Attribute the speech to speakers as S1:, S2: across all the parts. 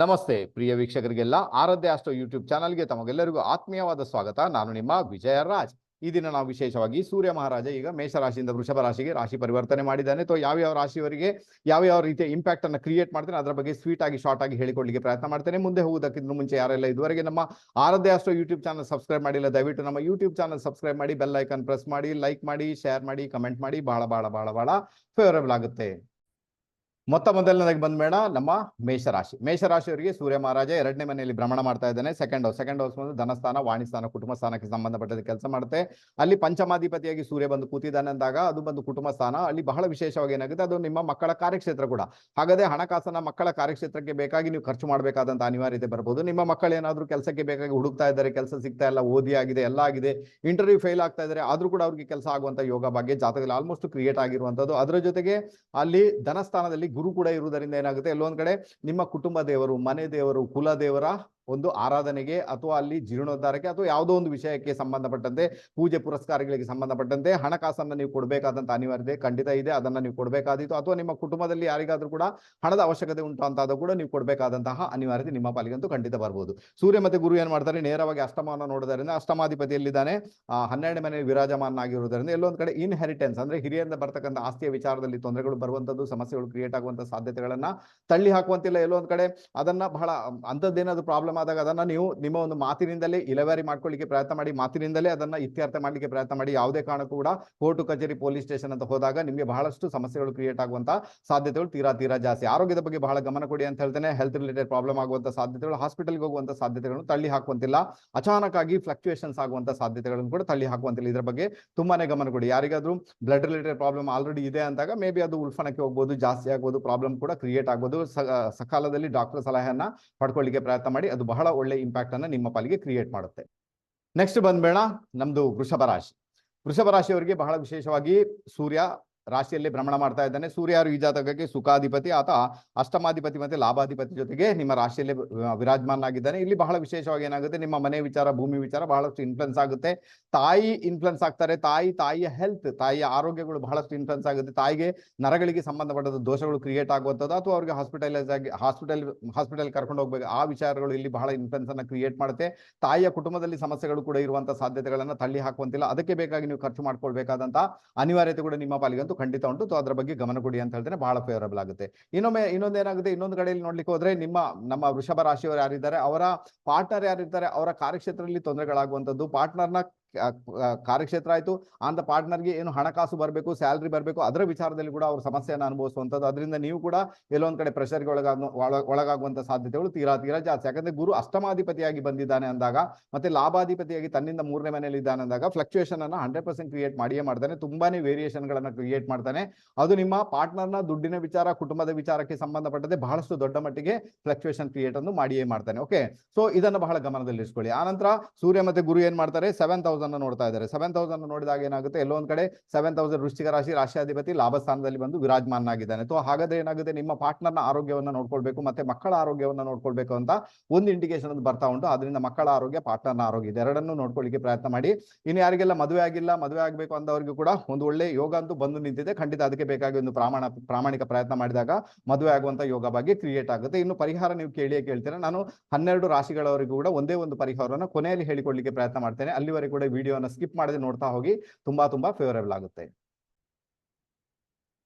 S1: ನಮಸ್ತೆ, ಪ್ರಿಯ ವೀಕ್ಷಕರಿಗೆಲ್ಲ. ಆರಾಧ್ಯ ಅಷ್ಟೋ ಯೂಟ್ಯೂಬ್ ಚಾನಲ್ಗೆ ತಮಗೆಲ್ಲರಿಗೂ ಆತ್ಮೀಯವಾದ ಸ್ವಾಗತ. ನಾನು ನಿಮ್ಮ ವಿಜಯ ರಾಜ್ ಈ ದಿನ ನಾವು ವಿಶೇಷವಾಗಿ ಸೂರ್ಯ ಮಹಾರಾಜ, ಈಗ ಮೇಷರಾಶಿಯಿಂದ ವೃಷಭ ರಾಶಿಗೆ ರಾಶಿ ಪರಿವರ್ತನೆ ಮಾಡಿದ್ದಾನೆ. ಅಥವಾ ಯಾವ್ಯಾವ ರಾಶಿಯವರಿಗೆ ಯಾವ ಯಾವ ರೀತಿಯ ಇಂಪ್ಯಾಕ್ಟ್ ಅನ್ನು ಕ್ರಿಯೇಟ್ ಮಾಡ್ತೇನೆ, ಅದರ ಬಗ್ಗೆ ಸ್ವೀಟ್ ಆಗಿ ಶಾರ್ಟ್ ಆಗಿ ಹೇಳಿಕೊಳ್ಳಿಕ್ಕೆ ಪ್ರಯತ್ನ ಮಾಡ್ತೇನೆ. ಮುಂದೆ ಹೋಗುವುದಕ್ಕಿಂತ ಮುಂಚೆ ಯಾರೆಲ್ಲ ಇದುವರೆಗೆ ನಮ್ಮ Aradhya astro YouTube channel subscribe ಮಾಡಿಲ್ಲ, ದಯವಿಟ್ಟು ನಮ್ಮ ಯೂಟ್ಯೂಬ್ ಚಾನಲ್ ಸಬ್ಸ್ಕ್ರೈಬ್ ಮಾಡಿ ಬೆಲ್ ಐಕನ್ ಪ್ರೆಸ್ ಮಾಡಿ ಲೈಕ್ ಮಾಡಿ ಶೇರ್ ಮಾಡಿ ಕಮೆಂಟ್ ಮಾಡಿ. ಬಹಳ ಬಹಳ ಬಹಳ ಬಹಳ ಫೇವರೇಬಲ್ ಆಗುತ್ತೆ. ಮೊತ್ತ ಮೊದಲನೇದಾಗಿ ಬಂದ್ಬೇಡ ನಮ್ಮ ಮೇಷರಾಶಿ. ಮೇಷರಾಶಿಯವರಿಗೆ ಸೂರ್ಯ ಮಹಾರಾಜ ಎರಡನೇ ಮನೆಯಲ್ಲಿ ಭ್ರಮಣ ಮಾಡ್ತಾ ಇದ್ದಾನೆ. ಸೆಕೆಂಡ್ ಹೌಸ್ ಸೆಕೆಂಡ್ ಹೌಸ್ ಬಂದು ಧನಸ್ಥಾನ ವಾಣಿಸ್ಥಾನ ಕುಟುಂಬ ಸ್ಥಾನಕ್ಕೆ ಸಂಬಂಧಪಟ್ಟದ ಕೆಲಸ ಮಾಡುತ್ತೆ. ಅಲ್ಲಿ ಪಂಚಮಾಧಿಪತಿಯಾಗಿ ಸೂರ್ಯ ಬಂದು ಕೂತಿದ್ದಾನೆ ಅಂದಾಗ ಅದು ಬಂದು ಕುಟುಂಬ ಸ್ಥಾನ. ಅಲ್ಲಿ ಬಹಳ ವಿಶೇಷವಾಗಿ ಏನಾಗುತ್ತೆ? ಅದು ನಿಮ್ಮ ಮಕ್ಕಳ ಕಾರ್ಯಕ್ಷೇತ್ರ ಕೂಡ. ಹಾಗಾದ್ರೆ ಹಣಕಾಸನ್ನ ಮಕ್ಕಳ ಕಾರ್ಯಕ್ಷೇತ್ರಕ್ಕೆ ಬೇಕಾಗಿ ನೀವು ಖರ್ಚು ಮಾಡಬೇಕಾದಂತ ಅನಿವಾರ್ಯತೆ ಬರಬಹುದು ನಿಮ್ಮ ಮಕ್ಕಳು ಏನಾದರೂ ಕೆಲಸಕ್ಕೆ ಬೇಕಾಗಿ ಹುಡುಕ್ತಾ ಇದ್ದಾರೆ, ಕೆಲಸ ಸಿಗ್ತಾ ಇಲ್ಲ, ಓದಿ ಆಗಿದೆ, ಎಲ್ಲ ಆಗಿದೆ ಇಂಟರ್ವ್ಯೂ ಫೇಲ್ ಆಗ್ತಾ ಇದ್ದಾರೆ, ಆದರೂ ಕೂಡ ಅವ್ರಿಗೆ ಕೆಲಸ ಆಗುವಂತ ಯೋಗ ಬಗ್ಗೆ ಜಾತಕದಲ್ಲಿ ಆಲ್ಮೋಸ್ಟ್ ಕ್ರಿಯೇಟ್ ಆಗಿರುವಂತದ್ದು. ಅದರ ಜೊತೆಗೆ ಅಲ್ಲಿ ಧನಸ್ಥಾನದಲ್ಲಿ ಗುರು ಕೂಡ ಇರುವುದರಿಂದ ಏನಾಗುತ್ತೆ? ಎಲ್ಲೊಂದ್ ಕಡೆ ನಿಮ್ಮ ಕುಟುಂಬ ದೇವರು ಮನೆ ದೇವರು ಕುಲ ದೇವರ ಒಂದು ಆರಾಧನೆಗೆ ಅಥವಾ ಅಲ್ಲಿ ಜೀರ್ಣೋದ್ಧಾರಕ್ಕೆ ಅಥವಾ ಯಾವುದೋ ಒಂದು ವಿಷಯಕ್ಕೆ ಸಂಬಂಧಪಟ್ಟಂತೆ, ಪೂಜೆ ಪುರಸ್ಕಾರಗಳಿಗೆ ಸಂಬಂಧಪಟ್ಟಂತೆ ಹಣಕಾಸನ್ನ ನೀವು ಕೊಡಬೇಕಾದಂತ ಅನಿವಾರ್ಯತೆ ಖಂಡಿತ ಇದೆ. ಅದನ್ನ ನೀವು ಕೊಡಬೇಕಾದೀತು ಅಥವಾ ನಿಮ್ಮ ಕುಟುಂಬದಲ್ಲಿ ಯಾರಿಗಾದ್ರೂ ಕೂಡ ಹಣದ ಅವಶ್ಯಕತೆ ಉಂಟು ಅಂತ ಕೂಡ ನೀವು ಕೊಡಬೇಕಾದಂತಹ ಅನಿವಾರ್ಯತೆ ನಿಮ್ಮ ಪಾಲಿಗಂತೂ ಖಂಡಿತ ಬರ್ಬೋದು. ಸೂರ್ಯ ಮತ್ತೆ ಗುರು ಏನ್ ಮಾಡ್ತಾರೆ? ನೇರವಾಗಿ ಅಷ್ಟಮವನ್ನು ನೋಡೋದರಿಂದ ಅಷ್ಟಮಾಧಿಪತಿಯಲ್ಲಿದ್ದಾನೆ. ಹನ್ನೆರಡು ಮನೆ ವಿರಾಜಮಾನಾಗಿರುವುದರಿಂದ ಎಲ್ಲೊಂದು ಕಡೆ ಇನ್ಹೆರಿಟೆನ್ಸ್ ಅಂದ್ರೆ ಹಿರಿಯರಿಂದ ಬರ್ತಕ್ಕಂಥ ಆಸ್ತಿಯ ವಿಚಾರದಲ್ಲಿ ತೊಂದರೆಗಳು ಬರುವಂತದ್ದು ಸಮಸ್ಯೆಗಳು ಕ್ರಿಯೇಟ್ ಆಗುವಂತ ಸಾಧ್ಯತೆಗಳನ್ನ ತಳ್ಳಿ ಹಾಕುವಂತಿಲ್ಲ ಎಲ್ಲೊಂದ್ ಕಡೆ. ಅದನ್ನ ಬಹಳ ಅಂತದ್ದೇನಾದ್ರು ಪ್ರಾಬ್ಲಮ್ ಆದಾಗ ಅದನ್ನ ನೀವು ನಿಮ್ಮ ಒಂದು ಮಾತಿನಿಂದಲೇ ಇಲೆವಾರಿ ಮಾಡ್ಕೊಳ್ಳಿಕ್ಕೆ ಪ್ರಯತ್ನ ಮಾಡಿ, ಮಾತಿನಿಂದಲೇ ಅದನ್ನ ಇತ್ಯರ್ಥ ಮಾಡ್ಲಿಕ್ಕೆ ಪ್ರಯತ್ನ ಮಾಡಿ, ಯಾವುದೇ ಕಾರಣಕ್ಕೂ ಕೂಡ ಕೋರ್ಟು, ಕಚೇರಿ, ಪೊಲೀಸ್ ಸ್ಟೇಷನ್ ಅಂತ ಹೋದಾಗ ನಿಮಗೆ ಬಹಳಷ್ಟು ಸಮಸ್ಯೆಗಳು ಕ್ರಿಯೇಟ್ ಆಗುವಂತ ಸಾಧ್ಯತೆಗಳು ತೀರಾ ತೀರಾ ಜಾಸ್ತಿ. ಆರೋಗ್ಯದ ಬಗ್ಗೆ ಬಹಳ ಗಮನ ಕೊಡಿ ಅಂತ ಹೇಳ್ತೇನೆ. ಹೆಲ್ತ್ ರಿಲೇಟೆಡ್ ಪ್ರಾಬ್ಲಮ್ ಆಗುವಂತ ಸಾಧ್ಯತೆಗಳು ಹಾಸ್ಪಿಟಲ್ಗೆ ಹೋಗುವಂತ ಸಾಧ್ಯತೆಗಳನ್ನು ತಳ್ಳಿ ಹಾಕುವಂತಿಲ್ಲ. ಅಚಾನಕ್ ಆಗಿ ಫ್ಲಕ್ಚುಯೇಷನ್ಸ್ ಆಗುವಂತ ಸಾಧ್ಯತೆಗಳನ್ನು ಕೂಡ ತಳ್ಳಿ ಹಾಕುವಂತಿಲ್ಲ. ಇದರ ಬಗ್ಗೆ ತುಂಬಾನೇ ಗಮನ ಕೊಡಿ. ಯಾರಿಗಾದ್ರೂ ಬ್ಲಡ್ ರಿಲೇಟೆಡ್ ಪ್ರಾಬ್ಲಮ್ ಆಲ್ರೆಡಿ ಇದೆ ಅಂದಾಗ ಮೇ ಬಿ ಅದು ಉಲ್ಫಣಕ್ಕೆ ಹೋಗ್ಬೋದು, ಜಾಸ್ತಿ ಆಗ್ಬೋದು ಪ್ರಾಬ್ಲಮ್ ಕೂಡ ಕ್ರಿಯೇಟ್ ಆಗ್ಬೋದು. ಸಕಾಲದಲ್ಲಿ ಡಾಕ್ಟರ್ ಸಲಹೆಯನ್ನ ಪಡ್ಕೊಳ್ಳಿಕ್ಕೆ ಪ್ರಯತ್ನ ಮಾಡಿ, ಅದು ಬಹಳ ಒಳ್ಳೆ ಇಂಪ್ಯಾಕ್ಟ್ ಅನ್ನ ನಿಮ್ಮ ಪಾಲಿಗೆ ಕ್ರಿಯೇಟ್ ಮಾಡುತ್ತೆ. ನೆಕ್ಸ್ಟ್ ಬಂದ್ಬೇಡ ನಮ್ದು ವೃಷಭ ರಾಶಿ. ವೃಷಭ ರಾಶಿಯವರಿಗೆ ಬಹಳ ವಿಶೇಷವಾಗಿ ಸೂರ್ಯ ರಾಶಿಯಲ್ಲಿ ಭ್ರಮಣ ಮಾಡ್ತಾ ಇದ್ದಾನೆ. ಸೂರ್ಯ ಯಾರು ಈ ಜಾತಕಕ್ಕೆ ಸುಖಾಧಿಪತಿ, ಆತ ಅಷ್ಟಮಾಧಿಪತಿ ಮತ್ತೆ ಲಾಭಾಧಿಪತಿ ಜೊತೆಗೆ ನಿಮ್ಮ ರಾಶಿಯಲ್ಲಿ ವಿರಾಜಮಾನಾಗಿದ್ದಾನೆ. ಇಲ್ಲಿ ಬಹಳ ವಿಶೇಷವಾಗಿ ಏನಾಗುತ್ತೆ, ನಿಮ್ಮ ಮನೆ ವಿಚಾರ, ಭೂಮಿ ವಿಚಾರ ಬಹಳಷ್ಟು ಇನ್ಫ್ಲುಯೆನ್ಸ್ ಆಗುತ್ತೆ. ತಾಯಿ ಇನ್ಫ್ಲುಯೆನ್ಸ್ ಆಗ್ತಾರೆ. ತಾಯಿ, ತಾಯಿಯ ಹೆಲ್ತ್ ತಾಯಿಯ ಆರೋಗ್ಯಗಳು ಬಹಳಷ್ಟು ಇನ್ಫ್ಲುಯೆನ್ಸ್ ಆಗುತ್ತೆ. ತಾಯಿಗೆ ನರಗಳಿಗೆ ಸಂಬಂಧಪಟ್ಟದ ದೋಷಗಳು ಕ್ರಿಯೇಟ್ ಆಗುವಂಥದ್ದು ಅಥವಾ ಅವ್ರಿಗೆ ಹಾಸ್ಪಿಟಲೈಸ್ ಆಗಿ ಹಾಸ್ಪಿಟಲ್ ಹಾಸ್ಪಿಟಲ್ ಕರ್ಕೊಂಡು ಹೋಗ್ಬೇಕು. ಆ ವಿಚಾರಗಳು ಇಲ್ಲಿ ಬಹಳ ಇನ್ಫ್ಲುಯೆನ್ಸ್ ಅನ್ನ ಕ್ರಿಯೇಟ್ ಮಾಡುತ್ತೆ. ತಾಯಿಯ ಕುಟುಂಬದಲ್ಲಿ ಸಮಸ್ಯೆಗಳು ಕೂಡ ಇರುವಂತಹ ಸಾಧ್ಯತೆಗಳನ್ನ ತಳ್ಳಿ ಹಾಕುವಂತಿಲ್ಲ. ಅದಕ್ಕೆ ಬೇಕಾಗಿ ನೀವು ಖರ್ಚು ಮಾಡ್ಕೊಳ್ಬೇಕಾದಂತಹ ಅನಿವಾರ್ಯತೆ ಕೂಡ ನಿಮ್ಮ ಪಾಲಿಗಂತೂ ಖಂಡಿತ ಉಂಟು. ಅದ್ರ ಬಗ್ಗೆ ಗಮನ ಕೊಡಿ ಅಂತ ಹೇಳಿದ್ರೆ ಬಹಳ ಫೇವರಬಲ್ ಆಗುತ್ತೆ. ಇನ್ನೊಮ್ಮೆ, ಇನ್ನೊಂದು ಏನಾಗುತ್ತೆ? ಇನ್ನೊಂದು ಕಡೆಯಲ್ಲಿ ನೋಡ್ಲಿಕ್ಕೆ ಹೋದ್ರೆ ನಿಮ್ಮ, ನಮ್ಮ ವೃಷಭ ರಾಶಿಯವರು ಯಾರಿದ್ದಾರೆ? ಅವರ ಪಾರ್ಟ್ನರ್ ಯಾರಿರ್ತಾರೆ? ಅವರ ಕಾರ್ಯಕ್ಷೇತ್ರದಲ್ಲಿ ತೊಂದರೆಗಳಾಗುವಂಥದ್ದು. ಪಾರ್ಟ್ನರ್ನ ಕಾರ್ಯಕ್ಷೇತ್ರ ಆಯ್ತು. ಅಂತ ಪಾರ್ಟ್ನರ್ಗೆ ಏನು ಹಣಕಾಸು ಬರಬೇಕು, ಸ್ಯಾಲ್ರಿ ಬರಬೇಕು, ಅದರ ವಿಚಾರದಲ್ಲಿ ಕೂಡ ಅವರು ಸಮಸ್ಯೆಯನ್ನು ಅನುಭವಿಸುವಂಥದ್ದು. ಅದರಿಂದ ನೀವು ಕೂಡ ಎಲ್ಲೊಂದ್ ಕಡೆ ಪ್ರೆಷರ್ಗೆ ಒಳಗಾಗ, ಒಳ- ಒಳಗಾಗುವಂತ ಸಾಧ್ಯತೆಗಳು ತೀರಾ ತೀರಾ ಜಾಸ್ತಿ. ಯಾಕಂದ್ರೆ ಗುರು ಅಷ್ಟಮಾಧಿಪತಿಯಾಗಿ ಬಂದಿದ್ದಾನೆ ಅಂದಾಗ ಮತ್ತೆ ಲಾಭಾಧಿಪತಿಯಾಗಿ ತನ್ನಿಂದ ಮೂರನೇ ಮನೆಯಲ್ಲಿ ಇದ್ದಾನೆ ಅಂದಾಗ ಫ್ಲಕ್ಚುಯೇಷನ್ ಅನ್ನ ಹಂಡ್ರೆಡ್ ಪರ್ಸೆಂಟ್ ಕ್ರಿಯೇಟ್ ಮಾಡಿಯೇ ಮಾಡ್ತಾನೆ. ತುಂಬಾನೇ ವೇರಿಯೇಷನ್ ಗಳನ್ನ ಕ್ರಿಯೇಟ್ ಮಾಡ್ತಾನೆ. ಅದು ನಿಮ್ಮ ಪಾರ್ಟ್ನರ್ನ ದುಡ್ಡಿನ ವಿಚಾರ, ಕುಟುಂಬದ ವಿಚಾರಕ್ಕೆ ಸಂಬಂಧಪಟ್ಟಂತೆ ಬಹಳಷ್ಟು ದೊಡ್ಡ ಮಟ್ಟಿಗೆ ಫ್ಲಕ್ಚುಯೇಷನ್ ಕ್ರಿಯೇಟ್ ಅನ್ನು ಮಾಡಿಯೇ ಮಾಡ್ತಾನೆ. ಓಕೆ ಸೊ ಇದನ್ನ ಬಹಳ ಗಮನದಲ್ಲಿರಿಸ್ಕೊಳ್ಳಿ. ಆನಂತರ ಸೂರ್ಯ ಮತ್ತೆ ಗುರು ಏನ್ ಮಾಡ್ತಾರೆ? ಸೆವೆನ್ ತೌಸಂಡ್ ನೋಡ್ತಾ ಇದ್ದಾರೆ. ಸೆವೆನ್ ತೌಸಂಡ್ ನೋಡಿದಾಗ ಏನಾಗುತ್ತೆ? ಎಲ್ಲೋ ಒಂದ್ ಕಡೆ ಸೆವೆನ್ ತೌಸಂಡ್ ವೃಶ್ಚಿಕ ರಾಶಿ ರಾಶಿಯಾಧಿಪತಿ ಲಾಭ ಸ್ಥಾನದಲ್ಲಿ ಬಂದು ವಿರಾಜಮಾನಾಗಿದ್ದಾನೆ ಸೊ ಹಾಗಾದ್ರೆ ಏನಾಗುತ್ತೆ? ನಿಮ್ಮ ಪಾರ್ಟ್ನರ್ನ ಆರೋಗ್ಯವನ್ನ ನೋಡ್ಕೊಳ್ಬೇಕು, ಮತ್ತೆ ಮಕ್ಕಳ ಆರೋಗ್ಯವನ್ನ ನೋಡ್ಕೊಳ್ಬೇಕು ಅಂತ ಒಂದು ಇಂಡಿಕೇಶನ್ ಬರ್ತಾ ಉಂಟು. ಅದರಿಂದ ಮಕ್ಕಳ ಆರೋಗ್ಯ ಪಾರ್ಟ್ನರ್ನ ಆರೋಗ್ಯ ಇದೆರಡನ್ನು ನೋಡ್ಕೊಳ್ಳಿಕ್ಕೆ ಪ್ರಯತ್ನ ಮಾಡಿ. ಇನ್ನು ಯಾರಿಗೆಲ್ಲ ಮದುವೆ ಆಗಿಲ್ಲ, ಮದುವೆ ಆಗಬೇಕು ಅಂದವರಿಗೂ ಕೂಡ ಒಂದು ಒಳ್ಳೆ ಯೋಗ ಅಂತೂ ಬಂದು ನಿಂತಿದೆ. ಖಂಡಿತ ಅದಕ್ಕೆ ಬೇಕಾಗಿ ಒಂದು ಪ್ರಾಮಾಣ, ಪ್ರಾಮಾಣಿಕ ಪ್ರಯತ್ನ ಮಾಡಿದಾಗ ಮದುವೆ ಆಗುವಂತ ಯೋಗ ಬಗ್ಗೆ ಕ್ರಿಯೇಟ್ ಆಗುತ್ತೆ. ಇನ್ನು ಪರಿಹಾರ ನೀವು ಕೇಳಿಯೇ ಕೇಳ್ತೀರಾ. ನಾನು ಹನ್ನೆರಡು ರಾಶಿಗಳವರಿಗೂ ಕೂಡ ಒಂದೇ ಒಂದು ಪರಿಹಾರವನ್ನು ಕೊನೆಯಲ್ಲಿ ಹೇಳಿಕೊಡ್ಲಿಕ್ಕೆ ಪ್ರಯತ್ನ ಮಾಡ್ತೇನೆ. ಅಲ್ಲಿವರೆಗೂ ಕೂಡ ವಿಡಿಯೋನ ಸ್ಕಿಪ್ ಮಾಡದೆ ನೋಡ್ತಾ ಹೋಗಿ ತುಂಬಾ ತುಂಬಾ ಫೇವರೇಬಲ್ ಆಗುತ್ತೆ.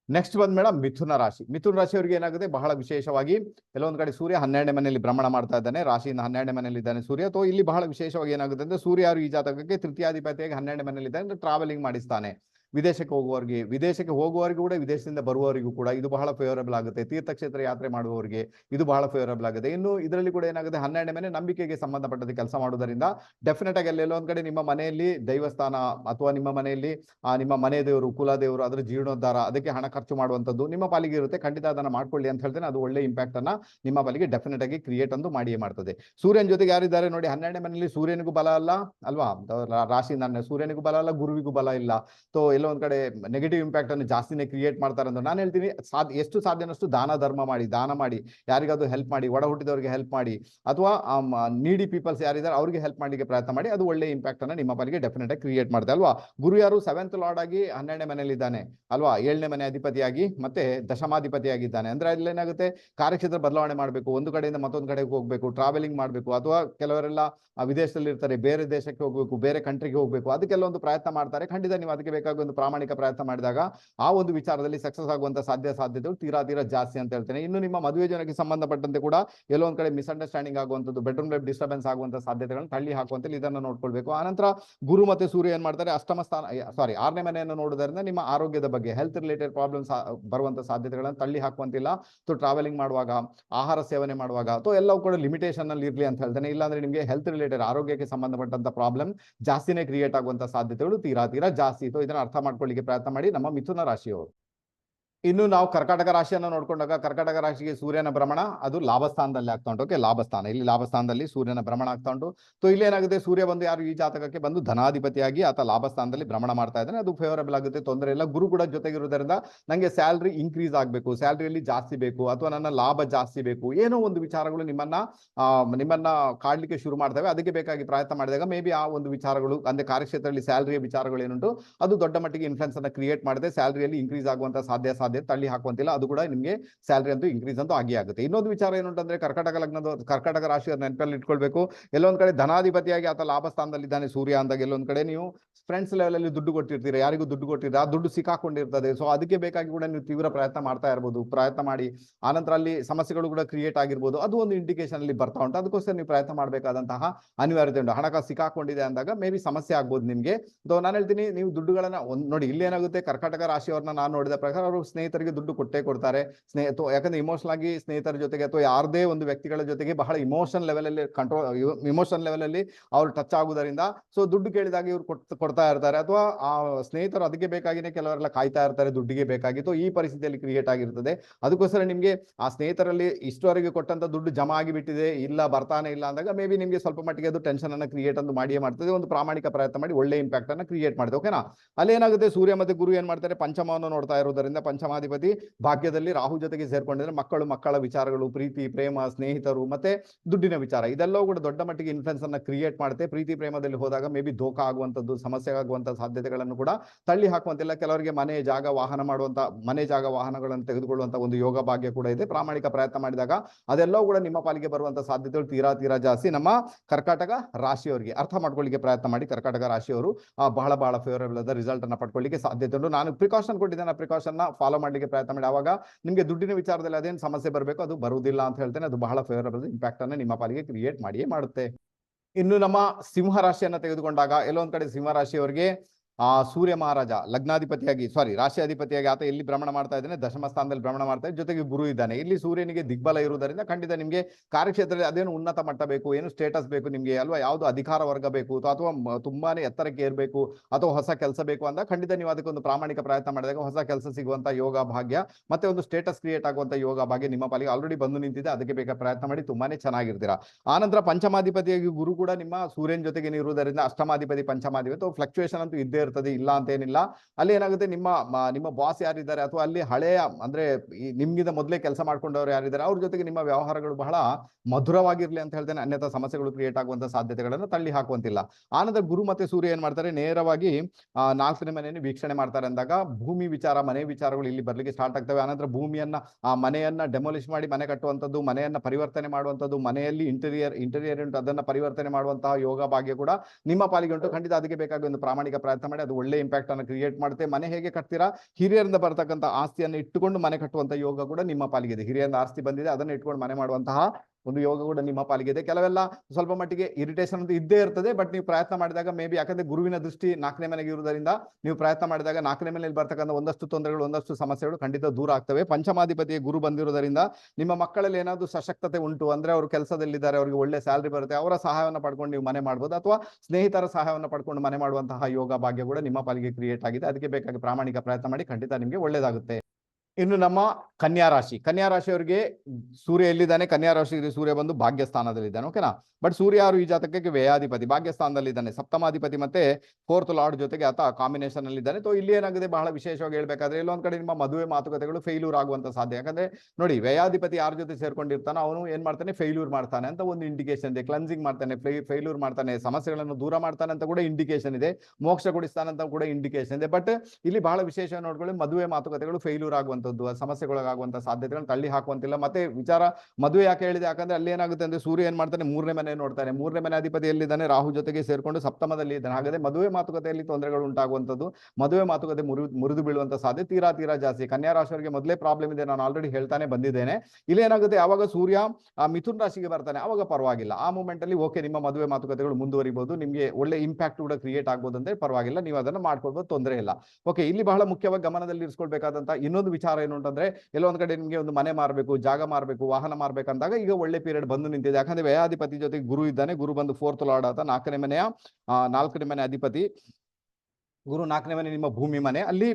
S1: ನೆಕ್ಸ್ಟ್ ಬಂದ ಮೇಡಮ್ ಮಿಥುನ ರಾಶಿ. ಮಿಥುನ ರಾಶಿಯವರಿಗೆ ಏನಾಗುತ್ತೆ? ಬಹಳ ವಿಶೇಷವಾಗಿ ಕೆಲವೊಂದು ಕಡೆ ಸೂರ್ಯ ಹನ್ನೆರಡನೇ ಮನೆಯಲ್ಲಿ ಭ್ರಮಣ ಮಾಡ್ತಾ ಇದ್ದಾನೆ. ರಾಶಿಯಿಂದ ಹನ್ನೆರಡನೇ ಮನೆಯಲ್ಲಿ ಇದ್ದಾನೆ ಸೂರ್ಯ. ತೋ ಇಲ್ಲಿ ಬಹಳ ವಿಶೇಷವಾಗಿ ಏನಾಗುತ್ತೆ ಅಂದ್ರೆ ಸೂರ್ಯ ಅವರು ಈ ಜಾತಕಕ್ಕೆ ತೃತೀಯಾಧಿಪತಿಯಾಗಿ ಹನ್ನೆರಡನೇ ಮನೆಯಲ್ಲಿ ಇದ್ದಾನೆ. ಅಂದ್ರೆ ಟ್ರಾವೆಲಿಂಗ್ ಮಾಡಿಸ್ತಾನೆ. ವಿದೇಶಕ್ಕೆ ಹೋಗುವವರಿಗೆ, ವಿದೇಶಕ್ಕೆ ಹೋಗುವವರಿಗೂ ಕೂಡ, ವಿದೇಶದಿಂದ ಬರುವವರಿಗೂ ಕೂಡ ಇದು ಬಹಳ ಫೇವರಬಲ್ ಆಗುತ್ತೆ. ತೀರ್ಥಕ್ಷೇತ್ರ ಯಾತ್ರೆ ಮಾಡುವವರಿಗೆ ಇದು ಬಹಳ ಫೇವರಬಲ್ ಆಗುತ್ತೆ. ಇನ್ನು ಇದರಲ್ಲಿ ಕೂಡ ಏನಾಗುತ್ತೆ? ಹನ್ನೆರಡನೇ ಮನೆ ನಂಬಿಕೆಗೆ ಸಂಬಂಧಪಟ್ಟಂತೆ ಕೆಲಸ ಮಾಡುವುದರಿಂದ ಡೆಫಿನೆಟ್ ಆಗಿ ಅಲ್ಲೆಲ್ಲೋ ಒಂದ್ ಕಡೆ ನಿಮ್ಮ ಮನೆಯಲ್ಲಿ ದೈವಸ್ಥಾನ ಅಥವಾ ನಿಮ್ಮ ಮನೆಯಲ್ಲಿ, ಆ, ನಿಮ್ಮ ಮನೆ ದೇವರು, ಕುಲ ದೇವರು, ಅದರ ಜೀರ್ಣೋದ್ಧಾರ, ಅದಕ್ಕೆ ಹಣ ಖರ್ಚು ಮಾಡುವಂಥದ್ದು ನಿಮ್ಮ ಪಾಲಿಗೆ ಇರುತ್ತೆ. ಖಂಡಿತ ಅದನ್ನ ಮಾಡ್ಕೊಳ್ಳಿ ಅಂತ ಹೇಳ್ತೇನೆ. ಅದು ಒಳ್ಳೆ ಇಂಪ್ಯಾಕ್ಟ್ ಅನ್ನ ನಿಮ್ಮ ಪಾಲಿಗೆ ಡೆಫಿನೆಟ್ ಆಗಿ ಕ್ರಿಯೇಟ್ ಅಂದು ಮಾಡಿಯೇ ಮಾಡ್ತದೆ. ಸೂರ್ಯನ ಜೊತೆಗೆ ಯಾರಿದ್ದಾರೆ ನೋಡಿ? ಹನ್ನೆರಡನೇ ಮನೆಯಲ್ಲಿ ಸೂರ್ಯನಿಗೂ ಬಲ ಅಲ್ಲ, ಅಲ್ವಾ? ರಾಶಿ ನನ್ನ ಸೂರ್ಯನಿಗೂ ಬಲ ಅಲ್ಲ, ಗುರುವಿಗೂ ಬಲ ಇಲ್ಲ. ಸೊ ಎಲ್ಲೋ ಒಂದ್ ಕಡೆ ನೆಗೆಟಿವ್ ಇಂಪ್ಯಾಕ್ಟ್ ಅನ್ನು ಜಾಸ್ತಿನೇ ಕ್ರಿಯೇಟ್ ಮಾಡ್ತಾರೆ ಅಂತ ನಾನು ಹೇಳ್ತೀನಿ ಸಾಧ್ಯ ಎಷ್ಟು ಸಾಧ್ಯನಷ್ಟು ದಾನ, ಧರ್ಮ ಮಾಡಿ, ದಾನ ಮಾಡಿ, ಯಾರಿಗಾದ್ರು ಹೆಲ್ಪ್ ಮಾಡಿ, ಒಡ ಹುಟ್ಟಿದವರಿಗೆ ಹೆಲ್ಪ್ ಮಾಡಿ, ಅಥವಾ ನೀಡಿ ಪೀಪಲ್ಸ್ ಯಾರಿದ್ದಾರೆ ಅವ್ರಿಗೆ ಹೆಲ್ಪ್ ಮಾಡಲಿಕ್ಕೆ ಪ್ರಯತ್ನ ಮಾಡಿ, ಅದು ಒಳ್ಳೆ ಇಂಪ್ಯಾಕ್ಟ್ ಅನ್ನು ನಿಮ್ಮ ಪಾಲಿಗೆ ಡೆಫಿನೆಟ್ ಆಗಿ ಕ್ರಿಯೇಟ್ ಮಾಡುತ್ತೆ, ಅಲ್ವಾ? ಗುರು ಯಾರು ಸೆವೆಂತ್ ಲಾರ್ಡ್ ಆಗಿ ಹನ್ನೆರಡನೇ ಮನೆಯಲ್ಲಿದ್ದಾನೆ ಅಲ್ವಾ? ಏಳನೇ ಮನೆ ಅಧಿಪತಿಯಾಗಿ, ಮತ್ತೆ ದಶಮಾಧಿಪತಿಯಾಗಿದ್ದಾನೆ. ಅಂದ್ರೆ ಅಲ್ಲಿ ಏನಾಗುತ್ತೆ? ಕಾರ್ಯಕ್ಷೇತ್ರ ಬದಲಾವಣೆ ಮಾಡಬೇಕು, ಒಂದು ಕಡೆಯಿಂದ ಮತ್ತೊಂದು ಕಡೆಗೆ ಹೋಗ್ಬೇಕು ಟ್ರಾವೆಲಿಂಗ್ ಮಾಡಬೇಕು, ಅಥವಾ ಕೆಲವರೆಲ್ಲ ವಿದೇಶದಲ್ಲಿ ಇರ್ತಾರೆ ಬೇರೆ ದೇಶಕ್ಕೆ ಹೋಗ್ಬೇಕು, ಬೇರೆ ಕಂಟ್ರಿಗೆ ಹೋಗ್ಬೇಕು, ಅದಕ್ಕೆಲ್ಲ ಒಂದು ಪ್ರಯತ್ನ ಮಾಡ್ತಾರೆ, ಖಂಡಿತ ನೀವು ಅದಕ್ಕೆ ಬೇಕಾಗಿ ಒಂದು ಪ್ರಾಮಾಣಿಕ ಪ್ರಯತ್ನ ಮಾಡಿದಾಗ ಆ ಒಂದು ವಿಚಾರದಲ್ಲಿ ಸಕ್ಸಸ್ ಆಗುವಂತ ಸಾಧ್ಯ ಸಾಧ್ಯತೆಗಳು ತೀರಾ ತೀರಾ ಜಾಸ್ತಿ ಅಂತ ಹೇಳ್ತೇನೆ. ಇನ್ನು ನಿಮ್ಮ ಮದುವೆ ಜನಕ್ಕೆ ಸಂಬಂಧಪಟ್ಟಂತೆ ಕೂಡ ಎಲ್ಲೋ ಒಂದ್ ಕಡೆ ಮಿಸ್ಅಂಡರ್ಸ್ಟ್ಯಾಂಡಿಂಗ್ ಆಗುವಂಥದ್ದು ಬೆಡ್ರೂಮ್ ಲೈಫ್ ಡಿಸ್ಟರ್ಬೆನ್ಸ್ ಆಗುವಂತ ಸಾಧ್ಯತೆಗಳನ್ನು ತಳ್ಳಿ ಹಾಕುವಂತ ಇದನ್ನ ನೋಡ್ಕೊಳ್ಬೇಕು. ಆನಂತರ ಗುರು ಮತ್ತೆ ಸೂರ್ಯ ಏನ್ ಮಾಡ್ತಾರೆ? ಅಷ್ಟಮ ಸ್ಥಾನ ಸಾರಿ ಆರನೇ ಮನೆಯನ್ನು ನೋಡುವುದರಿಂದ ನಿಮ್ಮ ಆರೋಗ್ಯದ ಬಗ್ಗೆ ಹೆಲ್ತ್ ರಿಲೇಟೆಡ್ ಪ್ರಾಬ್ಲಮ್ಸ್ ಬರುವಂತ ಸಾಧ್ಯತೆಗಳನ್ನು ತಳ್ಳಿ ಹಾಕುವಂತಿಲ್ಲ. ಸೊ ಟ್ರಾವೆಲಿಂಗ್ ಮಾಡುವಾಗ, ಆಹಾರ ಸೇವನೆ ಮಾಡುವಾಗ ಅಥವಾ ಎಲ್ಲವೂ ಕೂಡ ಲಿಮಿಟೇಷನ್ ಅಲ್ಲಿ ಇರ್ಲಿ ಅಂತ ಹೇಳ್ತೇನೆ. ಇಲ್ಲಾಂದ್ರೆ ನಿಮಗೆ ಹೆಲ್ತ್ ರಿಲೇಟೆಡ್ ಆರೋಗ್ಯಕ್ಕೆ ಸಂಬಂಧಪಟ್ಟಂತ ಪ್ರಾಬ್ಲಮ್ ಜಾಸ್ತಿನೇ ಕ್ರಿಯೇಟ್ ಆಗುವಂತ ಸಾಧ್ಯತೆಗಳು ತೀರಾ ತೀರಾ ಜಾಸ್ತಿ. ಇದನ್ನ ಅರ್ಥ ಮಾಡ್ಕೊಳ್ಳಿಕ್ಕೆ ಪ್ರಯತ್ನ ಮಾಡಿ ನಮ್ಮ ಮಿಥುನ ರಾಶಿಯವರು. ಇನ್ನು ನಾವು ಕರ್ಕಾಟಕ ರಾಶಿಯನ್ನು ನೋಡ್ಕೊಂಡಾಗ ಕರ್ಕಾಟಕ ರಾಶಿಗೆ ಸೂರ್ಯನ ಭ್ರಮಣ, ಅದು ಲಾಭಸ್ಥಾನದಲ್ಲಿ ಆಗ್ತಾ ಉಂಟು. ಓಕೆ, ಲಾಭಸ್ಥಾನ. ಇಲ್ಲಿ ಲಾಭಸ್ಥಾನದಲ್ಲಿ ಸೂರ್ಯನ ಭ್ರಮಣ ಆಗ್ತಾ ಉಂಟು. ಸೊ ಇಲ್ಲಿ ಏನಾಗುತ್ತೆ ಸೂರ್ಯ ಬಂದು ಯಾರು ಈ ಜಾತಕಕ್ಕೆ ಬಂದು ಧನಾಧಿಪತಿಯಾಗಿ ಆತ ಲಾಭಸ್ಥಾನದಲ್ಲಿ ಭ್ರಮಣ ಮಾಡ್ತಾ ಇದ್ದಾನೆ. ಅದು ಫೇವರಬಲ್ ಆಗುತ್ತೆ, ತೊಂದರೆ ಇಲ್ಲ. ಗುರು ಕೂಡ ಜೊತೆಗಿರುವುದರಿಂದ ನನಗೆ ಸ್ಯಾಲ್ರಿ ಇನ್ಕ್ರೀಸ್ ಆಗಬೇಕು. ಸ್ಯಾಲ್ರಿಯಲ್ಲಿ ಜಾಸ್ತಿ ಬೇಕು ಅಥವಾ ನನ್ನ ಲಾಭ ಜಾಸ್ತಿ ಬೇಕು. ಏನೋ ಒಂದು ವಿಚಾರಗಳು ನಿಮ್ಮನ್ನ ನಿಮ್ಮನ್ನ ಕಾಡ್ಲಿಕ್ಕೆ ಶುರು ಮಾಡ್ತವೆ. ಅದಕ್ಕೆ ಬೇಕಾಗಿ ಪ್ರಯತ್ನ ಮಾಡಿದಾಗ ಮೇ ಬಿ ಆ ಒಂದು ವಿಚಾರಗಳು, ಅಂದ್ರೆ ಕಾರ್ಯಕ್ಷೇತ್ರದಲ್ಲಿ ಸ್ಯಾಲ್ರಿಯ ವಿಚಾರಗಳು ಏನುಂಟು, ಅದು ದೊಡ್ಡ ಮಟ್ಟಿಗೆ ಇನ್ಫ್ಲುಯೆನ್ಸ್ ಅನ್ನು ಕ್ರಿಯೇಟ್ ಮಾಡಿದೆ ಸ್ಯಾಲ್ರಿಯಲ್ಲಿ ಇನ್ಕ್ರೀಸ್ ಆಗುವಂತ ಸಾಧ್ಯ ಸಾಧ್ಯ ತಳ್ಳಿ ಹಾಕುವಂತಿಲ್ಲ. ಅದು ಕೂಡ ನಿಮಗೆ ಸ್ಯಾಲರಿ ಅಂತೂ ಇನ್ಕ್ರೀಸ್ ಅಂತೂ ಆಗಿ ಆಗುತ್ತೆ. ಇನ್ನೊಂದು ವಿಚಾರ ಏನುಂಟಂದ್ರೆ ಕರ್ಕಟಕ ಲಗ್ನದ ಕರ್ಕಾಟಕ ರಾಶಿಯ ನೆನಪಲ್ಲಿ ಇಟ್ಕೊಳ್ಬೇಕು. ಎಲ್ಲೊಂದ್ ಕಡೆ ಧನಾಧಿಪತಿಯಾಗಿ ಆತ ಲಾಭ ಸ್ಥಾನದಲ್ಲಿದ್ದಾನೆ ಸೂರ್ಯ ಅಂದಾಗ ಎಲ್ಲೊಂದ್ ಕಡೆ ನೀವು ಫ್ರೆಂಡ್ಸ್ ಲೆವೆಲಲ್ಲಿ ದುಡ್ಡು ಕೊಟ್ಟಿರ್ತೀರ, ಯಾರಿಗೂ ದುಡ್ಡು ಕೊಟ್ಟಿರ್ತೀರ, ಆ ದುಡ್ಡು ಸಿಕ್ಕಾಕೊಂಡಿರ್ತದೆ. ಸೊ ಅದಕ್ಕೆ ಬೇಕಾಗಿ ಕೂಡ ನೀವು ತೀವ್ರ ಪ್ರಯತ್ನ ಮಾಡ್ತಾ ಇರ್ಬೋದು. ಪ್ರಯತ್ನ ಮಾಡಿ, ಆನಂತರ ಅಲ್ಲಿ ಸಮಸ್ಯೆಗಳು ಕೂಡ ಕ್ರಿಯೇಟ್ ಆಗಿರ್ಬೋದು. ಅದು ಒಂದು ಇಂಡಿಕೇಶನ್ ಅಲ್ಲಿ ಬರ್ತಾ ಉಂಟು. ಅದಕ್ಕೋಸ್ಕರ ನೀವು ಪ್ರಯತ್ನ ಮಾಡಬೇಕಾದಂತಹ ಅನಿವಾರ್ಯತೆ ಉಂಟು. ಹಣಕಾಸು ಸಿಕ್ಕಾಕೊಂಡಿದೆ ಅಂದಾಗ ಮೇ ಬಿ ಸಮಸ್ಯೆ ಆಗ್ಬೋದು ನಿಮಗೆ. ನಾನು ಹೇಳ್ತೀನಿ, ನೀವು ದುಡ್ಡುಗಳನ್ನ ನೋಡಿ ಇಲ್ಲೇನಾಗುತ್ತೆ ಕರ್ನಾಟಕ ರಾಶಿಯವ್ರನ್ನ ನಾನು ನೋಡಿದ ಪ್ರಕಾರ ಅವರು ಸ್ನೇಹಿತರಿಗೆ ದುಡ್ಡು ಕೊಟ್ಟೇ ಕೊಡ್ತಾರೆ. ಸ್ನೇಹ ಯಾಕಂದ್ರೆ ಇಮೋಷನಲ್ ಆಗಿ ಸ್ನೇಹಿತರ ಜೊತೆಗೆ ಅಥವಾ ಯಾರದೇ ಒಂದು ವ್ಯಕ್ತಿಗಳ ಜೊತೆಗೆ ಬಹಳ ಇಮೋಷನ್ ಲೆವೆಲ್ ಅಲ್ಲಿ ಕಂಟ್ರೋಲ್ ಇಮೋಷನ್ ಲೆವೆಲ್ ಅಲ್ಲಿ ಅವ್ರು ಟಚ್ ಆಗುವುದರಿಂದ ಸೊ ದುಡ್ಡು ಕೇಳಿದಾಗ ಇವ್ರು ಕೊಡ್ತಾ ಇರ್ತಾರೆ. ಅಥವಾ ಆ ಸ್ನೇಹಿತರು ಅದಕ್ಕೆ ಬೇಕಾಗಿನೇ ಕೆಲವರೆಲ್ಲ ಕಾಯ್ತಾ ಇರ್ತಾರೆ, ದುಡ್ಡಿಗೆ ಬೇಕಾಗಿತ್ತು, ಈ ಪರಿಸ್ಥಿತಿಯಲ್ಲಿ ಕ್ರಿಯೇಟ್ ಆಗಿರ್ತದೆ. ಅದಕ್ಕೋಸ್ಕರ ನಿಮ್ಗೆ ಆ ಸ್ನೇಹಿತರಲ್ಲಿ ಇಷ್ಟವರೆಗೆ ಕೊಟ್ಟಂತ ದುಡ್ಡು ಜಮಾ ಆಗಿಬಿಟ್ಟಿದೆ, ಇಲ್ಲ ಬರ್ತಾನೆ ಇಲ್ಲ ಅಂದಾಗ ಮೇ ಬಿ ನಿಮ್ಗೆ ಸ್ವಲ್ಪ ಮಟ್ಟಿಗೆ ಅದು ಟೆನ್ಷನ್ ಅನ್ನ ಕ್ರಿಯೇಟ್ ಅಂತ ಮಾಡಿಯೇ ಮಾಡ್ತದೆ, ಒಂದು ಪ್ರಾಮಾಣಿಕ ಪ್ರಯತ್ನ ಮಾಡಿ ಒಳ್ಳೆ ಇಂಪ್ಯಾಕ್ಟ್ ಅನ್ನ ಕ್ರಿಯೇಟ್ ಮಾಡಿದೆ ಓಕೆನಾ ಅಲ್ಲಿ ಏನಾಗುತ್ತೆ ಸೂರ್ಯ ಮತ್ತೆ ಗುರು ಏನ್ ಮಾಡ್ತಾರೆ, ಪಂಚಮವನ್ನು ನೋಡ್ತಾ ಇರೋದರಿಂದ ಪಂಚಮಾಧಿಪತಿ ಭಾಗ್ಯದಲ್ಲಿ ರಾಹು ಜೊತೆಗೆ ಸೇರ್ಕೊಂಡಿದ್ರೆ ಮಕ್ಕಳು ಮಕ್ಕಳ ವಿಚಾರಗಳು, ಪ್ರೀತಿ, ಪ್ರೇಮ, ಸ್ನೇಹಿತರು ಮತ್ತೆ ದುಡ್ಡಿನ ವಿಚಾರ. ಇದೆಲ್ಲವೂ ಕೂಡ ದೊಡ್ಡ ಮಟ್ಟಿಗೆ ಇನ್ಫ್ಲುಯೆನ್ಸ್ ಅನ್ನ ಕ್ರಿಯೇಟ್ ಮಾಡುತ್ತೆ. ಪ್ರೀತಿ ಪ್ರೇಮದಲ್ಲಿ ಹೋದಾಗ ಮೇ ಬಿ ಧೋಕ ಆಗುವಂತದ್ದು ಸಮಸ್ಯೆ ಆಗುವಂತ ಸಾಧ್ಯತೆಗಳನ್ನು ಕೂಡ ತಳ್ಳಿ ಹಾಕುವಂತಿಲ್ಲ. ಕೆಲವರಿಗೆ ಮನೆ, ಜಾಗ, ವಾಹನ ಮಾಡುವಂತ, ಮನೆ, ಜಾಗ, ವಾಹನಗಳನ್ನು ತೆಗೆದುಕೊಳ್ಳುವಂತ ಒಂದು ಯೋಗ ಭಾಗ್ಯ ಕೂಡ ಇದೆ. ಪ್ರಾಮಾಣಿಕ ಪ್ರಯತ್ನ ಮಾಡಿದಾಗ ಅದೆಲ್ಲವೂ ಕೂಡ ನಿಮ್ಮ ಪಾಲಿಗೆ ಬರುವಂತ ಸಾಧ್ಯತೆಗಳು ತೀರಾ ತೀರಾ ಜಾಸ್ತಿ. ನಮ್ಮ ಕರ್ಕಾಟಕ ರಾಶಿಯವರಿಗೆ ಅರ್ಥ ಮಾಡ್ಕೊಳ್ಳಿಕ್ಕೆ ಪ್ರಯತ್ನ ಮಾಡಿ. ಕರ್ಕಾಟಕ ರಾಶಿಯವರು ಬಹಳ ಬಹಳ ಫೇವರಬಲ್ ಆದ ರಿಸಲ್ಟ್ ಅನ್ನ ಪಡ್ಕೊಳ್ಳಿಕ್ಕೆ ಸಾಧ್ಯತೆ ಉಂಟು. ನಾನು ಪ್ರಿಕಾಷನ್ ಕೊಟ್ಟಿದ್ದೇನೆ. ಪ್ರಿಕಾಷನ್ನ ಫಾಲೋ ಮಾಡ್ಲಿಕ್ಕೆ ಪ್ರಯತ್ನ ಮಾಡಿ. ಅವಾಗ ನಿಮಗೆ ದುಡ್ಡಿನ ವಿಚಾರದಲ್ಲಿ ಅದೇನು ಸಮಸ್ಯೆ ಬರಬೇಕು, ಅದು ಬರುವುದಿಲ್ಲ ಅಂತ ಹೇಳ್ತೇನೆ. ಅದು ಬಹಳ ಫೇವರಬಲ್ ಇಂಪ್ಯಾಕ್ಟ್ ಅನ್ನ ನಿಮ್ಮ ಪಾಲಿಗೆ ಕ್ರಿಯೇಟ್ ಮಾಡಿಯೇ ಮಾಡುತ್ತೆ. ಇನ್ನು ನಮ್ಮ ಸಿಂಹ ರಾಶಿಯನ್ನ ತೆಗೆದುಕೊಂಡಾಗ ಎಲ್ಲೊಂದ್ ಕಡೆ ಸಿಂಹ ರಾಶಿಯವರಿಗೆ ಆ ಸೂರ್ಯ ಮಹಾರಾಜ ಲಗ್ನಾಧಿಪತಿಯಾಗಿ ಸಾರಿ ರಾಶಿ ಅಧಿಪತಿಯಾಗಿ ಆತ ಎಲ್ಲಿ ಭ್ರಮಣ ಮಾಡ್ತಾ ಇದ್ದಾನೆ, ದಶಮ ಸ್ಥಾನದಲ್ಲಿ ಭ್ರಮಣ ಮಾಡ್ತಾ ಇದ್ದಾನೆ, ಜೊತೆಗೆ ಗುರು ಇದ್ದಾನೆ. ಇಲ್ಲಿ ಸೂರ್ಯನಿಗೆ ದಿಗ್ಬಲ ಇರುವುದರಿಂದ ಖಂಡಿತ ನಿಮಗೆ ಕಾರ್ಯಕ್ಷೇತ್ರದಲ್ಲಿ ಅದೇನು ಉನ್ನತ ಮಟ್ಟ ಬೇಕು, ಏನು ಸ್ಟೇಟಸ್ ಬೇಕು ನಿಮಗೆ, ಅಲ್ವಾ? ಯಾವುದು ಅಧಿಕಾರ ವರ್ಗ ಬೇಕು, ಅಥವಾ ತುಂಬಾನೇ ಎತ್ತರಕ್ಕೆ ಏರ್ಬೇಕು, ಅಥವಾ ಹೊಸ ಕೆಲಸ ಬೇಕು ಅಂದ ಖಂಡಿತ ನೀವು ಅದಕ್ಕೊಂದು ಪ್ರಾಮಾಣಿಕ ಪ್ರಯತ್ನ ಮಾಡಿದಾಗ ಹೊಸ ಕೆಲಸ ಸಿಗುವಂತ ಯೋಗ ಭಾಗ್ಯ, ಮತ್ತೆ ಒಂದು ಸ್ಟೇಟಸ್ ಕ್ರಿಯೇಟ್ ಆಗುವಂತ ಯೋಗ ಭಾಗ್ಯ ನಿಮ್ಮ ಪಾಲಿಗೆ ಆಲ್ರೆಡಿ ಬಂದು ನಿಂತಿದೆ, ಅದಕ್ಕೆ ಬೇಕಾದ ಪ್ರಯತ್ನ ಮಾಡಿ ತುಂಬಾನೇ ಚೆನ್ನಾಗಿರ್ತೀರಾ. ಆನಂತರ ಪಂಚಮಾಧಿಪತಿಯಾಗಿ ಗುರು ಕೂಡ ನಿಮ್ಮ ಸೂರ್ಯನ ಜೊತೆಗೆ ಇರುವುದರಿಂದ ಅಷ್ಟಮಾಧಿಪತಿ, ಪಂಚಮಾಧಿಪತಿ ಫ್ಲಕ್ಚುಯೇಷನ್ ಅಂತೂ ಇದ್ದೇ ಇರ್ತದೆ, ಇಲ್ಲ ಅಂತ ಏನಿಲ್ಲ ಅಲ್ಲಿ ಏನಾಗುತ್ತೆ, ನಿಮ್ಮ ನಿಮ್ಮ ಬಾಸ್ ಯಾರಿದ್ದಾರೆ ಅಥವಾ ಅಲ್ಲಿ ಹಳೆಯ, ಅಂದ್ರೆ ನಿಮ್ಗಿಂತ ಮೊದಲೇ ಕೆಲಸ ಮಾಡ್ಕೊಂಡವ್ರು ಯಾರಿದ್ದಾರೆ, ಅವ್ರ ಜೊತೆಗೆ ನಿಮ್ಮ ವ್ಯವಹಾರಗಳು ಬಹಳ ಮಧುರವಾಗಿರ್ಲಿ ಅಂತ ಹೇಳ್ತೇನೆ. ಅನ್ಯಥಾ ಸಮಸ್ಯೆಗಳು ಕ್ರಿಯೇಟ್ ಆಗುವಂತ ಸಾಧ್ಯತೆಗಳನ್ನು ತಳ್ಳಿ ಹಾಕುವಂತಿಲ್ಲ. ಆನಂತರ ಗುರು ಮತ್ತೆ ಸೂರ್ಯ ಏನ್ ಮಾಡ್ತಾರೆ, ನೇರವಾಗಿ ನಾಲ್ಕನೇ ಮನೆಯನ್ನು ವೀಕ್ಷಣೆ ಮಾಡ್ತಾರೆ ಅಂದಾಗ ಭೂಮಿ ವಿಚಾರ, ಮನೆ ವಿಚಾರಗಳು ಇಲ್ಲಿ ಬರ್ಲಿಕ್ಕೆ ಸ್ಟಾರ್ಟ್ ಆಗ್ತವೆ. ಆನಂತರ ಭೂಮಿಯನ್ನ, ಆ ಮನೆಯನ್ನ ಡೆಮೊಲಿಷ್ ಮಾಡಿ ಮನೆ ಕಟ್ಟುವಂಥದ್ದು, ಮನೆಯನ್ನ ಪರಿವರ್ತನೆ ಮಾಡುವಂಥದ್ದು, ಮನೆಯಲ್ಲಿ ಇಂಟೀರಿಯರ್ ಇಂಟೀರಿಯರ್ ಉಂಟು, ಅದನ್ನ ಪರಿವರ್ತನೆ ಮಾಡುವಂತಹ ಯೋಗ ಭಾಗ್ಯ ಕೂಡ ನಿಮ್ಮ ಪಾಲಿಗೆ ಉಂಟು. ಖಂಡಿತ ಅದಕ್ಕೆ ಬೇಕಾಗಿ ಒಂದು ಪ್ರಾಮಾಣಿಕ ಪ್ರಯತ್ನ ಅದು ಒಳ್ಳೆ ಇಂಪ್ಯಾಕ್ಟ್ ಅನ್ನು ಕ್ರಿಯೇಟ್ ಮಾಡುತ್ತೆ. ಮನೆ ಹೇಗೆ ಕಟ್ತೀರಾ? ಹಿರಿಯರಿಂದ ಬರತಕ್ಕಂತ ಆಸ್ತಿಯನ್ನು ಇಟ್ಟುಕೊಂಡು ಮನೆ ಕಟ್ಟುವಂತ ಯೋಗ ಕೂಡ ನಿಮ್ಮ ಪಾಲಿಗೆ ಇದೆ. ಹಿರಿಯರಿಂದ ಆಸ್ತಿ ಬಂದಿದೆ. ಅದನ್ನ ಇಟ್ಕೊಂಡು ಮನೆ ಮಾಡುವಂತಹ ಒಂದು ಯೋಗ ಕೂಡ ನಿಮ್ಮ ಪಾಲಿಗೆ ಇದೆ. ಕೆಲವೆಲ್ಲ ಸ್ವಲ್ಪ ಮಟ್ಟಿಗೆ ಇರಿಟೇಷನ್ ಅಂತ ಇದ್ದೇ ಇರ್ತದೆ ಬಟ್ ನೀವು ಪ್ರಯತ್ನ ಮಾಡಿದಾಗ ಮೇ ಬಿ ಯಾಕಂದ್ರೆ ಗುರುವಿನ ದೃಷ್ಟಿ ನಾಲ್ಕನೇ ಮನೆಗೆ ಇರುವುದರಿಂದ ನೀವು ಪ್ರಯತ್ನ ಮಾಡಿದಾಗ ನಾಲ್ಕನೇ ಮನೆಯಲ್ಲಿ ಬರ್ತಕ್ಕಂಥ ಒಂದಷ್ಟು ತೊಂದರೆಗಳು, ಒಂದಷ್ಟು ಸಮಸ್ಯೆಗಳು ಖಂಡಿತ ದೂರ ಆಗ್ತವೆ. ಪಂಚಮಾಧಿಪತಿಯ ಗುರು ಬಂದಿರುವುದರಿಂದ ನಿಮ್ಮ ಮಕ್ಕಳಲ್ಲಿ ಏನಾದರೂ ಸಶಕ್ತತೆ ಉಂಟು ಅಂದ್ರೆ ಅವರು ಕೆಲಸದಲ್ಲಿದ್ದಾರೆ, ಅವರಿಗೆ ಒಳ್ಳೆ ಸ್ಯಾಲ್ರಿ ಬರುತ್ತೆ, ಅವರ ಸಹಾಯವನ್ನು ಪಡ್ಕೊಂಡು ನೀವು ಮನೆ ಮಾಡ್ಬೋದು ಅಥವಾ ಸ್ನೇಹಿತರ ಸಹಾಯವನ್ನು ಪಡ್ಕೊಂಡು ಮನೆ ಮಾಡುವಂತಹ ಯೋಗ ಭಾಗ್ಯ ಕೂಡ ನಿಮ್ಮ ಪಾಲಿಗೆ ಕ್ರಿಯೇಟ್ ಆಗಿದೆ. ಅದಕ್ಕೆ ಬೇಕಾಗಿ ಪ್ರಾಮಾಣಿಕ ಪ್ರಯತ್ನ ಮಾಡಿ ಖಂಡಿತ ನಿಮಗೆ ಒಳ್ಳೇದಾಗುತ್ತೆ ಇನ್ನು ನಮ್ಮ ಕನ್ಯಾ ರಾಶಿ. ಕನ್ಯಾ ರಾಶಿಯವರಿಗೆ ಸೂರ್ಯ ಎಲ್ಲಿದ್ದಾನೆ? ಕನ್ಯಾ ರಾಶಿಗೆ ಸೂರ್ಯ ಬಂದು ಭಾಗ್ಯ ಸ್ಥಾನದಲ್ಲಿದ್ದಾನೆ ಓಕೆನಾ ಬಟ್ ಸೂರ್ಯ ಯಾರು ಈ ಜಾತಕಕ್ಕೆ? ವ್ಯಯಾಧಿಪತಿ. ಭಾಗ್ಯ ಸ್ಥಾನದಲ್ಲಿದ್ದಾನೆ ಸಪ್ತಮಾಧಿಪತಿ ಮತ್ತೆ ಫೋರ್ತ್ ಲಾರ್ಡ್ ಜೊತೆಗೆ ಆತ ಕಾಂಬಿನೇಷನ್ ಅಲ್ಲಿ ಇದ್ದಾನೆ ಸೊ ಇಲ್ಲಿ ಏನಾಗಿದೆ? ಬಹಳ ವಿಶೇಷವಾಗಿ ಹೇಳ್ಬೇಕಾದ್ರೆ ಇಲ್ಲೊಂದ್ ಕಡೆ ನಿಮ್ಮ ಮದುವೆ ಮಾತುಕತೆಗಳು ಫೇಲ್ಯೂರ್ ಆಗುವಂತ ಸಾಧ್ಯ. ಯಾಕಂದ್ರೆ ನೋಡಿ, ವ್ಯಯಾಧಿಪತಿ ಯಾರ ಜೊತೆ ಸೇರ್ಕೊಂಡಿರ್ತಾನೋ ಅವನು ಏನ್ ಮಾಡ್ತಾನೆ? ಫೇಲ್ಯೂರ್ ಮಾಡ್ತಾನೆ ಅಂತ ಒಂದು ಇಂಡಿಕೇಶನ್ ಇದೆ. ಕ್ಲನ್ಸಿಂಗ್ ಮಾಡ್ತಾನೆ ಫೇಲ್ಯೂರ್ ಮಾಡ್ತಾನೆ, ಸಮಸ್ಯೆಗಳನ್ನು ದೂರ ಮಾಡ್ತಾನೆ ಅಂತ ಕೂಡ ಇಂಡಿಕೇಶನ್ ಇದೆ. ಮೋಕ್ಷ ಕೊಡಿಸ್ತಾನೆ ಅಂತ ಕೂಡ ಇಂಡಿಕೇಶನ್ ಇದೆ. ಬಟ್ ಇಲ್ಲಿ ಬಹಳ ವಿಶೇಷ ನೋಡ್ಕೊಳ್ಳಿ, ಮದುವೆ ಮಾತುಕತೆಗಳು ಫೇಲ್ಯೂರ್ ಆಗುವಂತದ್ದು ಸಮಸ್ಯೆಗೊಳಗಾಗುವಂತ ಸಾಧ್ಯತೆಗಳನ್ನ ತಳ್ಳಿ ಹಾಕುವಂತಿಲ್ಲ ಮತ್ತೆ ವಿಚಾರ ಮದುವೆ ಯಾಕೆ ಹೇಳಿದೆ? ಯಾಕಂದ್ರೆ ಅಲ್ಲಿ ಏನಾಗುತ್ತೆ ಅಂದ್ರೆ ಸೂರ್ಯ ಏನ್ ಮಾಡ್ತಾನೆ? ಮೂರನೇ ಮನೆ ನೋಡ್ತಾನೆ. ಮೂರನೇ ಮನೆ ಅಧಿಪತಿ ಎಲ್ಲಿದ್ದಾನೆ? ರಾಹು ಜೊತೆಗೆ ಸೇರ್ಕೊಂಡು ಸಪ್ತಮದಲ್ಲಿ ಇದ್ದಾನೆ. ಹಾಗಾದ್ರೆ ಮದುವೆ ಮಾತುಕತೆಯಲ್ಲಿ ತೊಂದರೆಗಳು ಉಂಟಾಗುವಂಥದ್ದು. ಮದುವೆ ಮಾತುಕತೆ ಮುರಿದು ಮುರಿದು ಬೀಳುವಂತ ಸಾಧ್ಯತೆ ತೀರಾ ತೀರಾ ಜಾಸ್ತಿ. ಕನ್ಯಾ ರಾಶಿಯವರಿಗೆ ಮೊದಲೇ ಪ್ರಾಬ್ಲಮ್ ಇದೆ. ನಾನು ಆಲ್ರೆಡಿ ಹೇಳ್ತಾನೆ ಬಂದಿದ್ದೇನೆ. ಇಲ್ಲಿ ಏನಾಗುತ್ತೆ? ಯಾವಾಗ ಸೂರ್ಯ ಮಿಥುನ್ ರಾಶಿಗೆ ಬರ್ತಾನೆ, ಅವಾಗ ಪರವಾಗಿಲ್ಲ. ಆ ಮೂಮೆಂಟ್ ಅಲ್ಲಿ ಓಕೆ ನಿಮ್ಮ ಮದುವೆ ಮಾತುಕತೆಗಳು ಮುಂದುವರಿಬಹುದು ನಿಮಗೆ ಒಳ್ಳೆ ಇಂಪ್ಯಾಕ್ಟ್ ಕೂಡ ಕ್ರಿಯೇಟ್ ಆಗ್ಬೋದು ಅಂದ್ರೆ ಪರವಾಗಿಲ್ಲ. ನೀವು ಅದನ್ನ ಮಾಡ್ಕೊಳ್ಬೋದು, ತೊಂದರೆ ಇಲ್ಲ. ಓಕೆ ಇಲ್ಲಿ ಬಹಳ ಮುಖ್ಯವಾಗಿ ಗಮನದಲ್ಲಿ ಇರಿಸ್ಕೊಳ್ಬೇಕಾದಂತ ಇನ್ನೊಂದು ವಿಚಾರ ಏನು ಅಂತಂದ್ರೆ ಎಲ್ಲೊಂದ್ ಕಡೆ ನಿಮಗೆ ಒಂದು ಮನೆ ಮಾರಬೇಕು, ಜಾಗ ಮಾರಬೇಕು, ವಾಹನ ಮಾರ್ಬೇಕಂದಾಗ ಈಗ ಒಳ್ಳೆ ಪೀರಿಯಡ್ ಬಂದು ನಿಂತಿದೆ. ಯಾಕಂದ್ರೆ ವ್ಯಯಾಧಿಪತಿ ಜೊತೆಗೆ ಗುರು ಇದ್ದಾನೆ, ಗುರು ಬಂದು ಫೋರ್ತ್ ಲಾರ್ಡ್ ಆತ ನಾಲ್ಕನೇ ಮನೆಯ ನಾಲ್ಕನೇ ಮನೆ ಅಧಿಪತಿ. ಗುರು ನಾಲ್ಕನೇ ಮನೆ ನಿಮ್ಮ ಭೂಮಿ ಮನೆ. ಅಲ್ಲಿ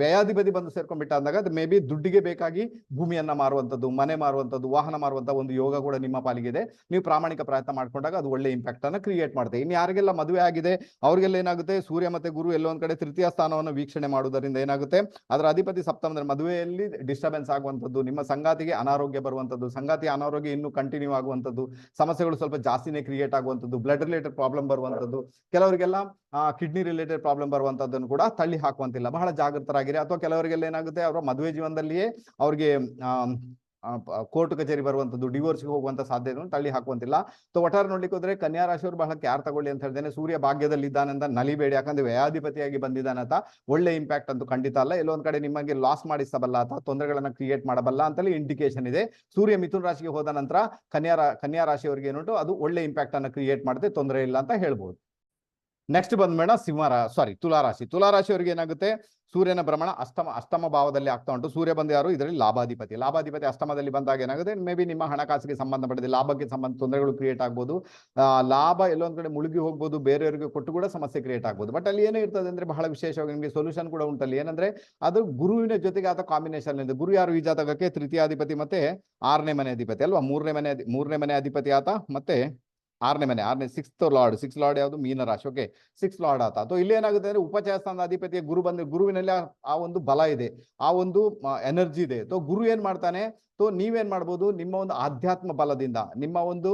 S1: ವ್ಯಯಾಧಿಪತಿ ಬಂದು ಸೇರ್ಕೊಂಡ್ಬಿಟ್ಟ ಅಂದಾಗ ಅದು ಮೇ ಬಿ ದುಡ್ಡಿಗೆ ಬೇಕಾಗಿ ಭೂಮಿಯನ್ನ ಮಾರುವಂಥದ್ದು, ಮನೆ ಮಾರುವಂಥದ್ದು, ವಾಹನ ಮಾರುವಂತ ಒಂದು ಯೋಗ ಕೂಡ ನಿಮ್ಮ ಪಾಲಿಗಿದೆ. ನೀವು ಪ್ರಾಮಾಣಿಕ ಪ್ರಯತ್ನ ಮಾಡ್ಕೊಂಡಾಗ ಅದು ಒಳ್ಳೆ ಇಂಪ್ಯಾಕ್ಟ್ ಅನ್ನ ಕ್ರಿಯೇಟ್ ಮಾಡುತ್ತೆ ಇನ್ನು ಯಾರಿಗೆಲ್ಲ ಮದುವೆ ಆಗಿದೆ, ಅವ್ರಿಗೆಲ್ಲ ಏನಾಗುತ್ತೆ? ಸೂರ್ಯ ಮತ್ತೆ ಗುರು ಎಲ್ಲೋ ಒಂದ್ ಕಡೆ ತೃತೀಯ ಸ್ಥಾನವನ್ನು ವೀಕ್ಷಣೆ ಮಾಡುವುದರಿಂದ ಏನಾಗುತ್ತೆ? ಅದರ ಅಧಿಪತಿ ಸಪ್ತಮದ ಮದುವೆಯಲ್ಲಿ ಡಿಸ್ಟರ್ಬೆನ್ಸ್ ಆಗುವಂಥದ್ದು, ನಿಮ್ಮ ಸಂಗಾತಿಗೆ ಅನಾರೋಗ್ಯ ಬರುವಂತದ್ದು ಸಂಗಾತಿ ಅನಾರೋಗ್ಯ ಇನ್ನೂ ಕಂಟಿನ್ಯೂ ಆಗುವಂತದ್ದು ಸಮಸ್ಯೆಗಳು ಸ್ವಲ್ಪ ಜಾಸ್ತಿನೇ ಕ್ರಿಯೇಟ್ ಆಗುವಂತದ್ದು ಬ್ಲಡ್ ರಿಲೇಟೆಡ್ ಪ್ರಾಬ್ಲಮ್ ಬರುವಂತದ್ದು ಕೆಲವರಿಗೆಲ್ಲ ಕಿಡ್ನಿ ರಿಲೇಟೆಡ್ ಪ್ರಾಬ್ಲಮ್ ಬರುವಂತದ್ದನ್ನು ಕೂಡ ತಳ್ಳಿ ಹಾಕುವಂತಿಲ್ಲ. ಬಹಳ ಜಾಗೃತರಾಗಿರಿ ಅಥವಾ ಕೆಲವರಿಗೆಲ್ಲ ಏನಾಗುತ್ತೆ, ಅವರ ಮದುವೆ ಜೀವನದಲ್ಲಿಯೇ ಅವ್ರಿಗೆ ಕೋರ್ಟ್ ಕಚೇರಿ ಬರುವಂತದ್ದು ಡಿವೋರ್ಸ್ಗೆ ಹೋಗುವಂತ ಸಾಧ್ಯತೆಯನ್ನು ತಳ್ಳಿ ಹಾಕುವಂತಿಲ್ಲ. ಸೊ ಒಟ್ಟಾರೆ ನೋಡ್ಲಿಕ್ಕೆ ಹೋದ್ರೆ ಕನ್ಯಾ ರಾಶಿಯವರು ಬಹಳ ಕ್ಯಾರ್ ತಗೊಳ್ಳಿ ಅಂತ ಹೇಳ್ತೇನೆ ಸೂರ್ಯ ಭಾಗ್ಯದಲ್ಲಿ ಇದ್ದಾನಂತ ನಲಿಬೇಡಿ. ಯಾಕಂದ್ರೆ ವ್ಯಾಧಿಪತಿಯಾಗಿ ಬಂದಿದ್ದಾನೆ ಅಂತ ಒಳ್ಳೆ ಇಂಪ್ಯಾಕ್ಟ್ ಅಂತೂ ಖಂಡಿತ ಅಲ್ಲ. ಎಲ್ಲೊಂದ್ ಕಡೆ ನಿಮಗೆ ಲಾಸ್ ಮಾಡಿಸಬಲ್ಲ ಅಥವಾ ತೊಂದರೆಗಳನ್ನ ಕ್ರಿಯೇಟ್ ಮಾಡಬಲ್ಲ ಅಂತಲೇ ಇಂಡಿಕೇಶನ್ ಇದೆ. ಸೂರ್ಯ ಮಿಥುನ್ ರಾಶಿಗೆ ಹೋದ ನಂತರ ಕನ್ಯಾ ಕನ್ಯಾ ರಾಶಿಯವರಿಗೆ ಏನುಂಟು ಅದು ಒಳ್ಳೆ ಇಂಪ್ಯಾಕ್ಟ್ ಅನ್ನ ಕ್ರಿಯೇಟ್ ಮಾಡುತ್ತೆ ತೊಂದರೆ ಇಲ್ಲ ಅಂತ ಹೇಳ್ಬೋದು. ನೆಕ್ಸ್ಟ್ ಬಂದ್ಬೇಡ ಸಿಂಹ ಸಾರಿ ತುಲಾ ರಾಶಿ. ತುಲಾ ರಾಶಿಯವರಿಗೆ ಏನಾಗುತ್ತೆ ಸೂರ್ಯನ ಭ್ರಮಣ ಅಸ್ತಮ ಅಸ್ತಮ ಭಾವದಲ್ಲಿ ಆಗ್ತಾ ಉಂಟು. ಸೂರ್ಯ ಬಂದು ಯಾರು? ಇದರಲ್ಲಿ ಲಾಭಾಧಿಪತಿ. ಲಾಭಾಧಿಪತಿ ಅಸ್ತಮದಲ್ಲಿ ಬಂದಾಗ ಏನಾಗುತ್ತೆ? ಮೇ ಬಿ ನಿಮ್ಮ ಹಣಕಾಸಿಗೆ ಸಂಬಂಧಪಟ್ಟಿದೆ ಲಾಭಕ್ಕೆ ಸಂಬಂಧ, ತೊಂದರೆಗಳು ಕ್ರಿಯೇಟ್ ಆಗ್ಬೋದು. ಲಾಭ ಎಲ್ಲೊಂದ್ ಕಡೆ ಮುಳುಗಿ ಹೋಗ್ಬೋದು, ಬೇರೆಯವರಿಗೆ ಕೊಟ್ಟು ಕೂಡ ಸಮಸ್ಯೆ ಕ್ರಿಯೇಟ್ ಆಗ್ಬೋದು. ಬಟ್ ಅಲ್ಲಿ ಏನೇ ಇರ್ತದೆ ಅಂದ್ರೆ ಬಹಳ ವಿಶೇಷವಾಗಿ ನಿಮಗೆ ಸೊಲ್ಯೂಷನ್ ಕೂಡ ಉಂಟಲ್ಲಿ ಏನಂದ್ರೆ, ಅದು ಗುರುವಿನ ಜೊತೆಗೆ ಆದ ಕಾಂಬಿನೇಷನ್ ಇದೆ ಗುರು ಯಾರು? ಈ ಜಾತಕಕ್ಕೆ ತೃತೀಯಾಧಿಪತಿ ಮತ್ತೆ ಆರನೇ ಮನೆ ಅಧಿಪತಿ ಅಲ್ವಾ? ಮೂರನೇ ಮನೆ ಮೂರನೇ ಮನೆ ಅಧಿಪತಿ ಆತ ಮತ್ತೆ ಆರನೇ ಮನೆ, ಆರನೇ ಸಿಕ್ಸ್ತ್ ಲಾರ್ಡ್ ಸಿಕ್ಸ್ ಲಾರ್ಡ್ ಯಾವುದು? ಮೀನ ರಾಶಿ ಓಕೆ ಸಿಕ್ಸ್ ಲಾರ್ಡ್ ಆತ. ಅಥವಾ ಇಲ್ಲಿ ಏನಾಗುತ್ತೆ ಅಂದ್ರೆ ಉಪಚಯ ಸ್ಥಾನದ ಅಧಿಪತಿಯ ಗುರು ಬಂದ, ಗುರುವಿನಲ್ಲಿ ಆ ಒಂದು ಬಲ ಇದೆ. ಆ ಒಂದು ಎನರ್ಜಿ ಇದೆ. ಅಥವಾ ಗುರು ಏನ್ ಮಾಡ್ತಾನೆ? ಸೊ ನೀವೇನ್ ಮಾಡ್ಬೋದು, ನಿಮ್ಮ ಒಂದು ಆಧ್ಯಾತ್ಮ ಬಲದಿಂದ, ನಿಮ್ಮ ಒಂದು